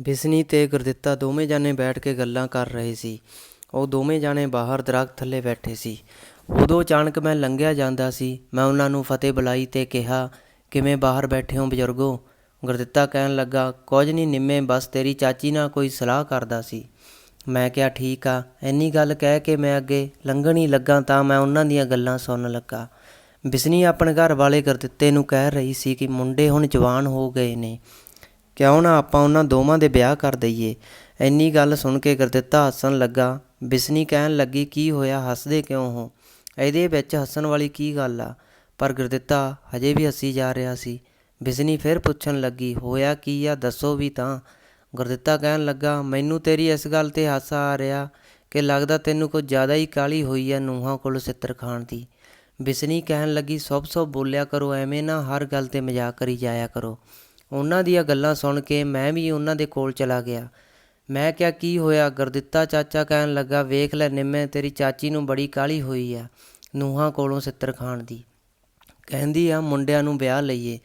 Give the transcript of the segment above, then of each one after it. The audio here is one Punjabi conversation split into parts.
ਬਿਸਨੀ ਤੇ ਗੁਰਦਿੱਤਾ ਦੋਵੇਂ ਜਾਣੇ ਬੈਠ ਕੇ ਗੱਲਾਂ ਕਰ ਰਹੇ ਸੀ। ਉਹ ਦੋਵੇਂ ਜਾਣੇ ਬਾਹਰ ਦਰਖਤ ਥੱਲੇ ਬੈਠੇ ਸੀ। ਉਦੋਂ ਅਚਾਨਕ ਮੈਂ ਲੰਘਿਆ ਜਾਂਦਾ ਸੀ। ਮੈਂ ਉਹਨਾਂ ਨੂੰ ਫਤਿਹ ਬੁਲਾਈ ਤੇ ਕਿਹਾ, ਕਿਵੇਂ ਬਾਹਰ ਬੈਠੇ ਹੋ ਬਜ਼ੁਰਗੋ? ਗੁਰਦਿੱਤਾ ਕਹਿਣ ਲੱਗਾ, ਕੁਝ ਨਹੀਂ ਨਿੰਮੇ, ਬਸ ਤੇਰੀ ਚਾਚੀ ਨਾਲ ਕੋਈ ਸਲਾਹ ਕਰਦਾ ਸੀ। ਮੈਂ ਕਿਹਾ, ਠੀਕ ਆ, ਇੰਨੀ ਗੱਲ ਕਹਿ ਕੇ ਮੈਂ ਅੱਗੇ ਲੰਘਣ ਹੀ ਲੱਗਾ ਤਾਂ ਮੈਂ ਉਹਨਾਂ ਦੀਆਂ ਗੱਲਾਂ ਸੁਣਨ ਲੱਗਾ। ਬਿਸਨੀ ਆਪਣੇ ਘਰ ਵਾਲੇ ਗੁਰਦਿੱਤੇ ਨੂੰ ਕਹਿ ਰਹੀ ਸੀ ਕਿ ਮੁੰਡੇ ਹੁਣ ਜਵਾਨ ਹੋ ਗਏ ਨੇ। ਕਿਉਂ ਨਾ ਆਪਾਂ ਉਹਨਾਂ ਦੋਵਾਂ ਦੇ ਵਿਆਹ ਕਰ ਦਈਏ? ਇੰਨੀ ਗੱਲ ਸੁਣ ਕੇ ਗੁਰਦਿੱਤਾ ਹੱਸਣ ਲੱਗਾ। ਬਿਸਨੀ ਕਹਿਣ ਲੱਗੀ, ਕੀ ਹੋਇਆ? ਹੱਸਦੇ ਕਿਉਂ ਹੋ? ਇਹਦੇ ਵਿੱਚ ਹੱਸਣ ਵਾਲੀ ਕੀ ਗੱਲ ਆ? ਪਰ ਗੁਰਦਿੱਤਾ ਹਜੇ ਵੀ ਹੱਸੀ ਜਾ ਰਿਹਾ ਸੀ। ਬਿਸਨੀ ਫਿਰ ਪੁੱਛਣ ਲੱਗੀ, ਹੋਇਆ ਕੀ ਆ? ਦੱਸੋ ਵੀ ਤਾਂ। ਗੁਰਦਿੱਤਾ ਕਹਿਣ ਲੱਗਾ, ਮੈਨੂੰ ਤੇਰੀ ਇਸ ਗੱਲ ਤੇ ਹਾਸਾ ਆ ਰਿਹਾ ਕਿ ਲੱਗਦਾ ਤੈਨੂੰ ਕੁਝ ਜ਼ਿਆਦਾ ਹੀ ਕਾਲੀ ਹੋਈ ਆ ਨੂੰਹਾਂ ਕੋਲ ਸਿੱਤਰ ਖਾਣ ਦੀ। ਬਿਸਨੀ ਕਹਿਣ ਲੱਗੀ, ਸਭ ਸਭ ਬੋਲਿਆ ਕਰੋ, ਐਵੇਂ ਨਾ ਹਰ ਗੱਲ ਤੇ ਮਜ਼ਾਕ ਕਰੀ ਜਾਇਆ ਕਰੋ। ਉਹਨਾਂ ਦੀਆਂ ਗੱਲਾਂ ਸੁਣ ਕੇ ਮੈਂ ਵੀ ਉਹਨਾਂ ਦੇ ਕੋਲ ਚਲਾ ਗਿਆ। ਮੈਂ ਕਿਹਾ, ਕੀ ਹੋਇਆ? ਗੁਰਦਿੱਤਾ ਚਾਚਾ ਕਹਿਣ ਲੱਗਾ, ਵੇਖ ਲੈ ਨਿੰਮੇ, ਤੇਰੀ ਚਾਚੀ ਨੂੰ ਬੜੀ ਕਾਲੀ ਹੋਈ ਆ ਨੂੰਹਾਂ ਕੋਲੋਂ ਸਿੱਤਰ ਖਾਣ ਦੀ। ਕਹਿੰਦੀ ਆ, ਮੁੰਡਿਆਂ ਨੂੰ ਵਿਆਹ ਲਈਏ।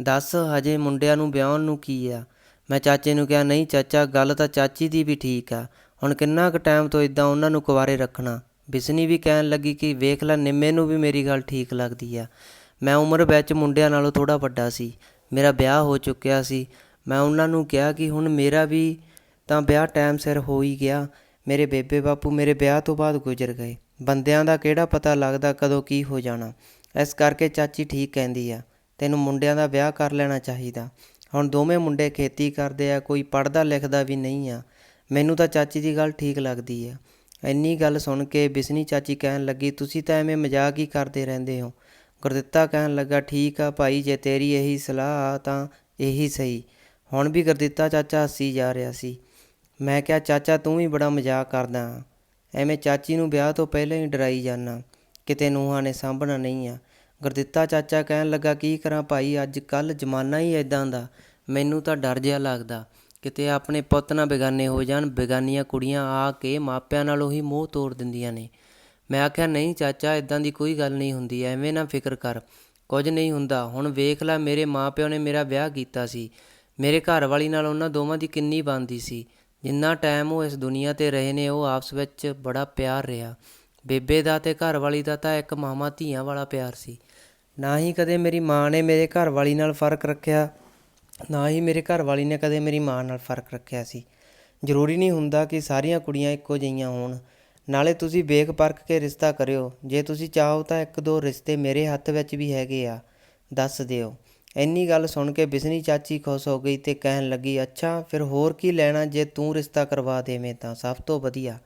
ਦੱਸ ਹਜੇ ਮੁੰਡਿਆਂ ਨੂੰ ਵਿਆਹਣ ਨੂੰ ਕੀ ਆ? ਮੈਂ ਚਾਚੇ ਨੂੰ ਕਿਹਾ, ਨਹੀਂ ਚਾਚਾ, ਗੱਲ ਤਾਂ ਚਾਚੀ ਦੀ ਵੀ ਠੀਕ ਆ। ਹੁਣ ਕਿੰਨਾ ਕੁ ਟਾਈਮ ਤੋਂ ਇਦਾਂ ਉਹਨਾਂ ਨੂੰ ਕੁਵਾਰੇ ਰੱਖਣਾ? ਬਿਸਨੀ ਵੀ ਕਹਿਣ ਲੱਗੀ ਕਿ, ਵੇਖ ਲੈ ਨਿੰਮੇ ਨੂੰ ਵੀ ਮੇਰੀ ਗੱਲ ਠੀਕ ਲੱਗਦੀ ਆ। ਮੈਂ ਉਮਰ ਵਿੱਚ ਮੁੰਡਿਆਂ ਨਾਲੋਂ ਥੋੜਾ ਵੱਡਾ ਸੀ। ਮੇਰਾ ਵਿਆਹ ਹੋ ਚੁੱਕਿਆ ਸੀ। ਮੈਂ ਉਹਨਾਂ ਨੂੰ ਕਿਹਾ ਕਿ ਹੁਣ ਮੇਰਾ ਵੀ ਤਾਂ ਵਿਆਹ ਟਾਈਮ ਸਿਰ ਹੋ ਹੀ ਗਿਆ। ਮੇਰੇ ਬੇਬੇ ਬਾਪੂ ਮੇਰੇ ਵਿਆਹ ਤੋਂ ਬਾਅਦ ਗੁਜ਼ਰ ਗਏ। ਬੰਦਿਆਂ ਦਾ ਕਿਹੜਾ ਪਤਾ ਲੱਗਦਾ ਕਦੋਂ ਕੀ ਹੋ ਜਾਣਾ। ਇਸ ਕਰਕੇ ਚਾਚੀ ਠੀਕ ਕਹਿੰਦੀ ਆ, ਤੈਨੂੰ ਮੁੰਡਿਆਂ ਦਾ ਵਿਆਹ ਕਰ ਲੈਣਾ ਚਾਹੀਦਾ। ਹੁਣ ਦੋਵੇਂ ਮੁੰਡੇ ਖੇਤੀ ਕਰਦੇ ਆ, ਕੋਈ ਪੜਦਾ ਲਿਖਦਾ ਵੀ ਨਹੀਂ ਆ। ਮੈਨੂੰ ਤਾਂ ਚਾਚੀ ਦੀ ਗੱਲ ਠੀਕ ਲੱਗਦੀ ਆ। ਇੰਨੀ ਗੱਲ ਸੁਣ ਕੇ ਬਿਸਨੀ ਚਾਚੀ ਕਹਿਣ ਲੱਗੀ, ਤੁਸੀਂ ਤਾਂ ਐਵੇਂ ਮਜ਼ਾਕ ਹੀ ਕਰਦੇ ਰਹਿੰਦੇ ਹੋ। ਗੁਰਦਿੱਤਾ ਕਹਿਣ ਲੱਗਾ, ਠੀਕ ਆ ਭਾਈ, ਜੇ ਤੇਰੀ ਇਹੀ ਸਲਾਹ ਆ ਤਾਂ ਇਹੀ ਸਹੀ। ਹੁਣ ਵੀ ਗੁਰਦਿੱਤਾ ਚਾਚਾ ਹੱਸੀ ਜਾ ਰਿਹਾ ਸੀ। ਮੈਂ ਕਿਹਾ, ਚਾਚਾ, ਤੂੰ ਵੀ ਬੜਾ ਮਜ਼ਾਕ ਕਰਦਾ ਆਂ। ਐਵੇਂ ਚਾਚੀ ਨੂੰ ਵਿਆਹ ਤੋਂ ਪਹਿਲਾਂ ਹੀ ਡਰਾਈ ਜਾਨਾ। ਕਿਤੇ ਨੂੰਹਾਂ ਨੇ ਸਾਂਭਣਾ ਨਹੀਂ ਆ। ਗੁਰਦਿੱਤਾ ਚਾਚਾ ਕਹਿਣ ਲੱਗਾ, ਕੀ ਕਰਾਂ ਭਾਈ, ਅੱਜ ਕੱਲ ਜ਼ਮਾਨਾ ਹੀ ਐਦਾਂ ਦਾ। ਮੈਨੂੰ ਤਾਂ ਡਰ ਜਿਹਾ ਲੱਗਦਾ। ਕਿਤੇ ਆਪਣੇ ਪੁੱਤ ਨਾ ਬੇਗਾਨੇ ਹੋ ਜਾਣ। ਬੇਗਾਨੀਆਂ ਕੁੜੀਆਂ ਆ ਕੇ ਮਾਪਿਆਂ ਨਾਲੋਂ ਹੀ ਮੋਹ ਤੋੜ ਦਿੰਦੀਆਂ ਨੇ। ਮੈਂ ਆਖਿਆ, ਨਹੀਂ ਚਾਚਾ ਇਦਾਂ ਦੀ ਕੋਈ ਗੱਲ ਨਹੀਂ ਹੁੰਦੀ, ਐਵੇਂ ਨਾ ਫਿਕਰ ਕਰ। ਕੁਝ ਨਹੀਂ ਹੁੰਦਾ। ਹੁਣ ਵੇਖ ਲੈ, ਮੇਰੇ ਮਾਪਿਓ ਨੇ ਮੇਰਾ ਵਿਆਹ ਕੀਤਾ ਸੀ। ਮੇਰੇ ਘਰ ਵਾਲੀ ਨਾਲ ਉਹਨਾਂ ਦੋਵਾਂ ਦੀ ਕਿੰਨੀ ਬਣਦੀ ਸੀ। ਜਿੰਨਾ ਟਾਈਮ ਉਹ ਇਸ ਦੁਨੀਆ ਤੇ ਰਹੇ ਨੇ, ਉਹ ਆਪਸ ਵਿੱਚ ਬੜਾ ਪਿਆਰ ਰਿਹਾ। ਬੇਬੇ ਦਾ ਤੇ ਘਰ ਵਾਲੀ ਦਾ ਤਾਂ ਇੱਕ ਮਾਮਾ ਧੀਆਂ ਵਾਲਾ ਪਿਆਰ ਸੀ। ਨਾ ਹੀ ਕਦੇ ਮੇਰੀ ਮਾਂ ਨੇ ਮੇਰੇ ਘਰ ਵਾਲੀ ਨਾਲ ਫ਼ਰਕ ਰੱਖਿਆ, ਨਾ ਹੀ ਮੇਰੇ ਘਰ ਵਾਲੀ ਨੇ ਕਦੇ ਮੇਰੀ ਮਾਂ ਨਾਲ ਫ਼ਰਕ ਰੱਖਿਆ ਸੀ। ਜ਼ਰੂਰੀ ਨਹੀਂ ਹੁੰਦਾ ਕਿ ਸਾਰੀਆਂ ਕੁੜੀਆਂ ਇੱਕੋ ਜਿਹੀਆਂ ਹੋਣ। ਨਾਲੇ ਤੁਸੀਂ ਵੇਖ ਪਰਖ ਕੇ ਰਿਸ਼ਤਾ ਕਰਿਓ। ਜੇ ਤੁਸੀਂ ਚਾਹੋ ਤਾਂ ਇੱਕ ਦੋ ਰਿਸ਼ਤੇ ਮੇਰੇ ਹੱਥ ਵਿੱਚ ਵੀ ਹੈਗੇ ਆ। ਦੱਸ ਦਿਓ। ਇੰਨੀ ਗੱਲ ਸੁਣ ਕੇ ਬਿਸਨੀ ਚਾਚੀ ਖੁਸ਼ ਹੋ ਗਈ ਤੇ ਕਹਿਣ ਲੱਗੀ, ਅੱਛਾ, ਫਿਰ ਹੋਰ ਕੀ ਲੈਣਾ ਜੇ ਤੂੰ ਰਿਸ਼ਤਾ ਕਰਵਾ ਦੇਵੇਂ ਤਾਂ? ਸਭ ਤੋਂ ਵਧੀਆ।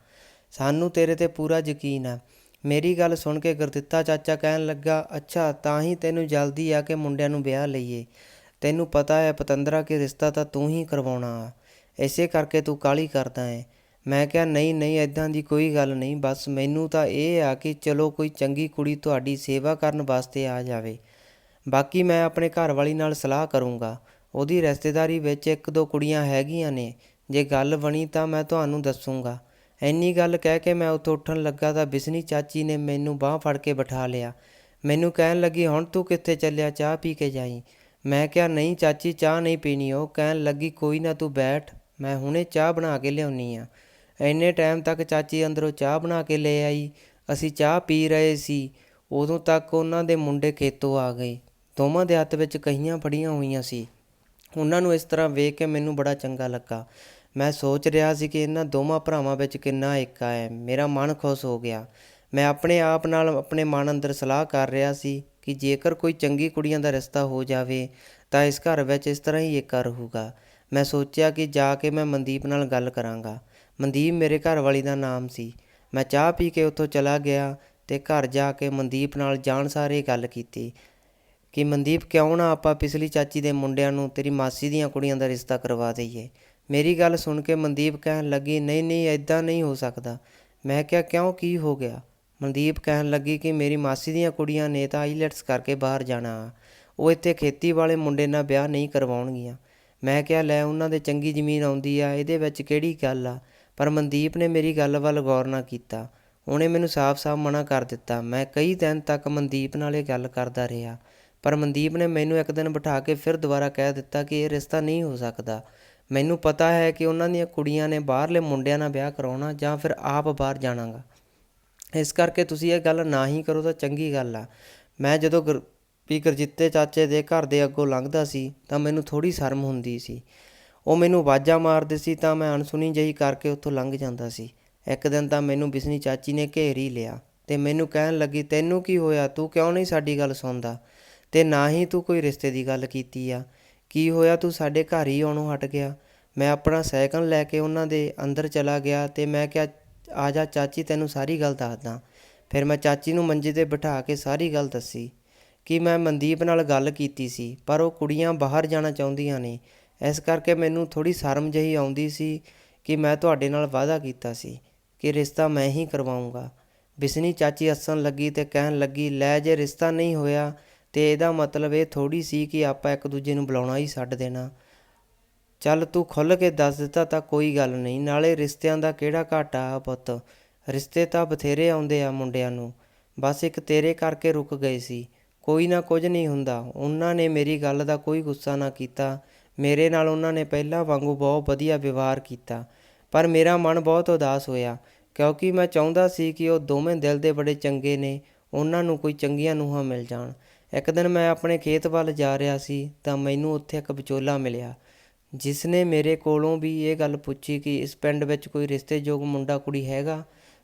ਸਾਨੂੰ ਤੇਰੇ ਤੇ ਪੂਰਾ ਯਕੀਨ ਆ। ਮੇਰੀ ਗੱਲ ਸੁਣ ਕੇ ਗੁਰਦਿੱਤਾ ਚਾਚਾ ਕਹਿਣ ਲੱਗਾ, ਅੱਛਾ, ਤਾਂ ਹੀ ਤੈਨੂੰ ਜਲਦੀ ਆ ਕੇ ਮੁੰਡਿਆਂ ਨੂੰ ਵਿਆਹ ਲਈਏ। ਤੈਨੂੰ ਪਤਾ ਹੈ ਪਤੰਦਰਾ, ਕਿ ਰਿਸ਼ਤਾ ਤਾਂ ਤੂੰ ਹੀ ਕਰਵਾਉਣਾ ਆ। ਇਸੇ ਕਰਕੇ ਤੂੰ ਕਾਲੀ ਕਰਦਾ ਹੈ। ਮੈਂ ਕਿਹਾ, ਨਹੀਂ ਨਹੀਂ ਐਦਾਂ ਦੀ ਕੋਈ ਗੱਲ ਨਹੀਂ। ਬਸ ਮੈਨੂੰ ਤਾਂ ਇਹ ਆ ਕਿ ਚਲੋ ਕੋਈ ਚੰਗੀ ਕੁੜੀ ਤੁਹਾਡੀ ਸੇਵਾ ਕਰਨ ਵਾਸਤੇ ਆ ਜਾਵੇ। ਬਾਕੀ ਮੈਂ ਆਪਣੇ ਘਰ ਵਾਲੀ ਨਾਲ ਸਲਾਹ ਕਰੂੰਗਾ। ਉਹਦੀ ਰਿਸ਼ਤੇਦਾਰੀ ਵਿੱਚ ਇੱਕ ਦੋ ਕੁੜੀਆਂ ਹੈਗੀਆਂ ਨੇ। ਜੇ ਗੱਲ ਬਣੀ ਤਾਂ ਮੈਂ ਤੁਹਾਨੂੰ ਦੱਸੂੰਗਾ। ਇੰਨੀ ਗੱਲ ਕਹਿ ਕੇ ਮੈਂ ਉੱਥੋਂ ਉੱਠਣ ਲੱਗਾ ਤਾਂ ਬਿਸਨੀ ਚਾਚੀ ਨੇ ਮੈਨੂੰ ਬਾਹ ਫੜ ਕੇ ਬਿਠਾ ਲਿਆ। ਮੈਨੂੰ ਕਹਿਣ ਲੱਗੀ, ਹੁਣ ਤੂੰ ਕਿੱਥੇ ਚੱਲਿਆ? ਚਾਹ ਪੀ ਕੇ ਜਾਈ। ਮੈਂ ਕਿਹਾ, ਨਹੀਂ ਚਾਚੀ, ਚਾਹ ਨਹੀਂ ਪੀਣੀ। ਉਹ ਕਹਿਣ ਲੱਗੀ, ਕੋਈ ਨਾ ਤੂੰ ਬੈਠ। ਮੈਂ ਹੁਣੇ ਚਾਹ ਬਣਾ ਕੇ ਲਿਆਉਣੀ ਆ। ਇੰਨੇ ਟਾਈਮ ਤੱਕ ਚਾਚੀ ਅੰਦਰੋਂ ਚਾਹ ਬਣਾ ਕੇ ਲੈ ਆਈ। ਅਸੀਂ ਚਾਹ ਪੀ ਰਹੇ ਸੀ। ਉਦੋਂ ਤੱਕ ਉਹਨਾਂ ਦੇ ਮੁੰਡੇ ਖੇਤੋਂ ਆ ਗਏ। ਦੋਵਾਂ ਦੇ ਹੱਥ ਵਿੱਚ ਕਹੀਆਂ ਫੜੀਆਂ ਹੋਈਆਂ ਸੀ। ਉਹਨਾਂ ਨੂੰ ਇਸ ਤਰ੍ਹਾਂ ਵੇਖ ਕੇ ਮੈਨੂੰ ਬੜਾ ਚੰਗਾ ਲੱਗਾ। ਮੈਂ ਸੋਚ ਰਿਹਾ ਸੀ ਕਿ ਇਹਨਾਂ ਦੋਵਾਂ ਭਰਾਵਾਂ ਵਿੱਚ ਕਿੰਨਾ ਏਕਾ ਹੈ ਮੇਰਾ ਮਨ ਖੁਸ਼ ਹੋ ਗਿਆ। ਮੈਂ ਆਪਣੇ ਆਪ ਨਾਲ ਆਪਣੇ ਮਨ ਅੰਦਰ ਸਲਾਹ ਕਰ ਰਿਹਾ ਸੀ ਕਿ ਜੇਕਰ ਕੋਈ ਚੰਗੀ ਕੁੜੀਆਂ ਦਾ ਰਿਸ਼ਤਾ ਹੋ ਜਾਵੇ, ਤਾਂ ਇਸ ਘਰ ਵਿੱਚ ਇਸ ਤਰ੍ਹਾਂ ਹੀ ਏਕਾ ਰਹੂਗਾ ਮੈਂ ਸੋਚਿਆ ਕਿ ਜਾ ਕੇ ਮੈਂ ਮਨਦੀਪ ਨਾਲ ਗੱਲ ਕਰਾਂਗਾ। ਮਨਦੀਪ ਮੇਰੇ ਘਰ ਵਾਲੀ ਦਾ ਨਾਮ ਸੀ। ਮੈਂ ਚਾਹ ਪੀ ਕੇ ਉੱਥੋਂ ਚਲਾ ਗਿਆ ਤੇ ਘਰ ਜਾ ਕੇ ਮਨਦੀਪ ਨਾਲ ਜਾਣ ਸਾਰੇ ਗੱਲ ਕੀਤੀ ਕਿ ਮਨਦੀਪ ਕਿਉਂ ਨਾ ਆਪਾਂ ਪਿਛਲੀ ਚਾਚੀ ਦੇ ਮੁੰਡਿਆਂ ਨੂੰ ਤੇਰੀ ਮਾਸੀ ਦੀਆਂ ਕੁੜੀਆਂ ਦਾ ਰਿਸ਼ਤਾ ਕਰਵਾ ਦਈਏ। ਮੇਰੀ ਗੱਲ ਸੁਣ ਕੇ ਮਨਦੀਪ ਕਹਿਣ ਲੱਗੀ, ਨਹੀਂ ਨਹੀਂ ਐਦਾਂ ਨਹੀਂ ਹੋ ਸਕਦਾ। ਮੈਂ ਕਿਹਾ, ਕਿਉਂ? ਕੀ ਹੋ ਗਿਆ? ਮਨਦੀਪ ਕਹਿਣ ਲੱਗੀ ਕਿ ਮੇਰੀ ਮਾਸੀ ਦੀਆਂ ਕੁੜੀਆਂ ਨੇ ਤਾਂ ਆਈਲੈਟਸ ਕਰਕੇ ਬਾਹਰ ਜਾਣਾ ਆ। ਉਹ ਇੱਥੇ ਖੇਤੀ ਵਾਲੇ ਮੁੰਡੇ ਨਾਲ ਵਿਆਹ ਨਹੀਂ ਕਰਵਾਉਣਗੀਆਂ। ਮੈਂ ਕਿਹਾ, ਲੈ, ਉਹਨਾਂ ਦੇ ਚੰਗੀ ਜ਼ਮੀਨ ਆਉਂਦੀ ਆ, ਇਹਦੇ ਵਿੱਚ ਕਿਹੜੀ ਗੱਲ ਆ? ਪਰ ਮਨਦੀਪ ਨੇ ਮੇਰੀ ਗੱਲ ਵੱਲ ਗੌਰ ਨਾ ਕੀਤਾ। ਉਹਨੇ ਮੈਨੂੰ ਸਾਫ਼-ਸਾਫ਼ ਮਨਾ ਕਰ ਦਿੱਤਾ। ਮੈਂ ਕਈ ਦਿਨ ਤੱਕ ਮਨਦੀਪ ਨਾਲ ਇਹ ਗੱਲ ਕਰਦਾ ਰਿਹਾ। ਪਰ ਮਨਦੀਪ ਨੇ ਮੈਨੂੰ ਇੱਕ ਦਿਨ ਬਿਠਾ ਕੇ ਫਿਰ ਦੁਬਾਰਾ ਕਹਿ ਦਿੱਤਾ ਕਿ ਇਹ ਰਿਸ਼ਤਾ ਨਹੀਂ ਹੋ ਸਕਦਾ। ਮੈਨੂੰ ਪਤਾ ਹੈ ਕਿ ਉਹਨਾਂ ਦੀਆਂ ਕੁੜੀਆਂ ਨੇ ਬਾਹਰਲੇ ਮੁੰਡਿਆਂ ਨਾਲ ਵਿਆਹ ਕਰਾਉਣਾ ਜਾਂ ਫਿਰ ਆਪ ਬਾਹਰ ਜਾਣਾਗਾ। ਇਸ ਕਰਕੇ ਤੁਸੀਂ ਇਹ ਗੱਲ ਨਾ ਹੀ ਕਰੋ ਤਾਂ ਚੰਗੀ ਗੱਲ ਆ। ਮੈਂ ਜਦੋਂ ਗੁਰ, ਵੀ ਗੁਰਜੀਤੇ ਚਾਚੇ ਦੇ ਘਰ ਦੇ ਅੱਗੋਂ ਲੰਘਦਾ ਸੀ ਤਾਂ ਮੈਨੂੰ ਥੋੜੀ ਸ਼ਰਮ ਹੁੰਦੀ ਸੀ। ਉਹ ਮੈਨੂੰ ਆਵਾਜ਼ਾਂ ਮਾਰਦੇ ਸੀ ਤਾਂ ਮੈਂ ਅਣਸੁਣੀ ਜਿਹੀ ਕਰਕੇ ਉੱਥੋਂ ਲੰਘ ਜਾਂਦਾ ਸੀ। ਇੱਕ ਦਿਨ ਤਾਂ ਮੈਨੂੰ ਬਿਸਨੀ ਚਾਚੀ ਨੇ ਘੇਰ ਹੀ ਲਿਆ ਤੇ ਮੈਨੂੰ ਕਹਿਣ ਲੱਗੀ, ਤੈਨੂੰ ਕੀ ਹੋਇਆ? ਤੂੰ ਕਿਉਂ ਨਹੀਂ ਸਾਡੀ ਗੱਲ ਸੁਣਦਾ? ਤੇ ਨਾ ਹੀ ਤੂੰ ਕੋਈ ਰਿਸ਼ਤੇ ਦੀ ਗੱਲ ਕੀਤੀ ਆ। ਕੀ ਹੋਇਆ? ਤੂੰ ਸਾਡੇ ਘਰ ਹੀ ਆਉਣੋਂ ਹਟ ਗਿਆ। ਮੈਂ ਆਪਣਾ ਸਾਈਕਲ ਲੈ ਕੇ ਉਹਨਾਂ ਦੇ ਅੰਦਰ ਚਲਾ ਗਿਆ ਤੇ ਮੈਂ ਕਿਹਾ, ਆ ਜਾ ਚਾਚੀ, ਤੈਨੂੰ ਸਾਰੀ ਗੱਲ ਦੱਸਦਾ। ਫਿਰ ਮੈਂ ਚਾਚੀ ਨੂੰ ਮੰਜੇ ਤੇ ਬਿਠਾ ਕੇ ਸਾਰੀ ਗੱਲ ਦੱਸੀ ਕਿ ਮੈਂ ਮਨਦੀਪ ਨਾਲ ਗੱਲ ਕੀਤੀ ਸੀ, ਪਰ ਉਹ ਕੁੜੀਆਂ ਬਾਹਰ ਜਾਣਾ ਚਾਹੁੰਦੀਆਂ ਨੇ। ਇਸ ਕਰਕੇ ਮੈਨੂੰ ਥੋੜ੍ਹੀ ਸ਼ਰਮ ਜਿਹੀ ਆਉਂਦੀ ਸੀ ਕਿ ਮੈਂ ਤੁਹਾਡੇ ਨਾਲ ਵਾਅਦਾ ਕੀਤਾ ਸੀ ਕਿ ਰਿਸ਼ਤਾ ਮੈਂ ਹੀ ਕਰਵਾਊਂਗਾ ਬਿਸਨੀ ਚਾਚੀ ਹੱਸਣ ਲੱਗੀ ਤੇ ਕਹਿਣ ਲੱਗੀ, ਲੈ ਜੇ ਰਿਸ਼ਤਾ ਨਹੀਂ ਹੋਇਆ ਤੇ ਇਹਦਾ ਮਤਲਬ ਇਹ ਥੋੜੀ ਸੀ ਕਿ ਆਪਾਂ ਇੱਕ ਦੂਜੇ ਨੂੰ ਬੁਲਾਉਣਾ ਹੀ ਛੱਡ ਦੇਣਾ। ਚੱਲ ਤੂੰ ਖੁੱਲ੍ਹ ਕੇ ਦੱਸ ਦਿੱਤਾ ਤਾਂ ਕੋਈ ਗੱਲ ਨਹੀਂ, ਨਾਲੇ ਰਿਸ਼ਤਿਆਂ ਦਾ ਕਿਹੜਾ ਘਾਟਾ ਆ ਪੁੱਤ? ਰਿਸ਼ਤੇ ਤਾਂ ਬਥੇਰੇ ਆਉਂਦੇ ਆ ਮੁੰਡਿਆਂ ਨੂੰ। ਬਸ ਇੱਕ ਤੇਰੇ ਕਰਕੇ ਰੁਕ ਗਏ ਸੀ। ਕੋਈ ਨਾ ਕੁਝ ਨਹੀਂ ਹੁੰਦਾ। ਉਹਨਾਂ ਨੇ ਮੇਰੀ ਗੱਲ ਦਾ ਕੋਈ ਗੁੱਸਾ ਨਾ ਕੀਤਾ। ਮੇਰੇ ਨਾਲ ਉਹਨਾਂ ਨੇ ਪਹਿਲਾਂ ਵਾਂਗੂ ਬਹੁਤ ਵਧੀਆ ਵਿਵਹਾਰ ਕੀਤਾ, ਪਰ ਮੇਰਾ ਮਨ ਬਹੁਤ ਉਦਾਸ ਹੋਇਆ, ਕਿਉਂਕਿ ਮੈਂ ਚਾਹੁੰਦਾ ਸੀ ਕਿ ਉਹ ਦੋਵੇਂ ਦਿਲ ਦੇ ਬੜੇ ਚੰਗੇ ਨੇ, ਉਹਨਾਂ ਨੂੰ ਕੋਈ ਚੰਗੀਆਂ ਨੂੰਹਾਂ ਮਿਲ ਜਾਣ। ਇੱਕ ਦਿਨ ਮੈਂ ਆਪਣੇ ਖੇਤ ਵੱਲ ਜਾ ਰਿਹਾ ਸੀ, ਤਾਂ ਮੈਨੂੰ ਉੱਥੇ ਇੱਕ ਵਿਚੋਲਾ ਮਿਲਿਆ ਜਿਸ ਨੇ ਮੇਰੇ ਕੋਲੋਂ ਵੀ ਇਹ ਗੱਲ ਪੁੱਛੀ ਕਿ ਇਸ ਪਿੰਡ ਵਿੱਚ ਕੋਈ ਰਿਸ਼ਤੇਯੋਗ ਮੁੰਡਾ ਕੁੜੀ ਹੈਗਾ,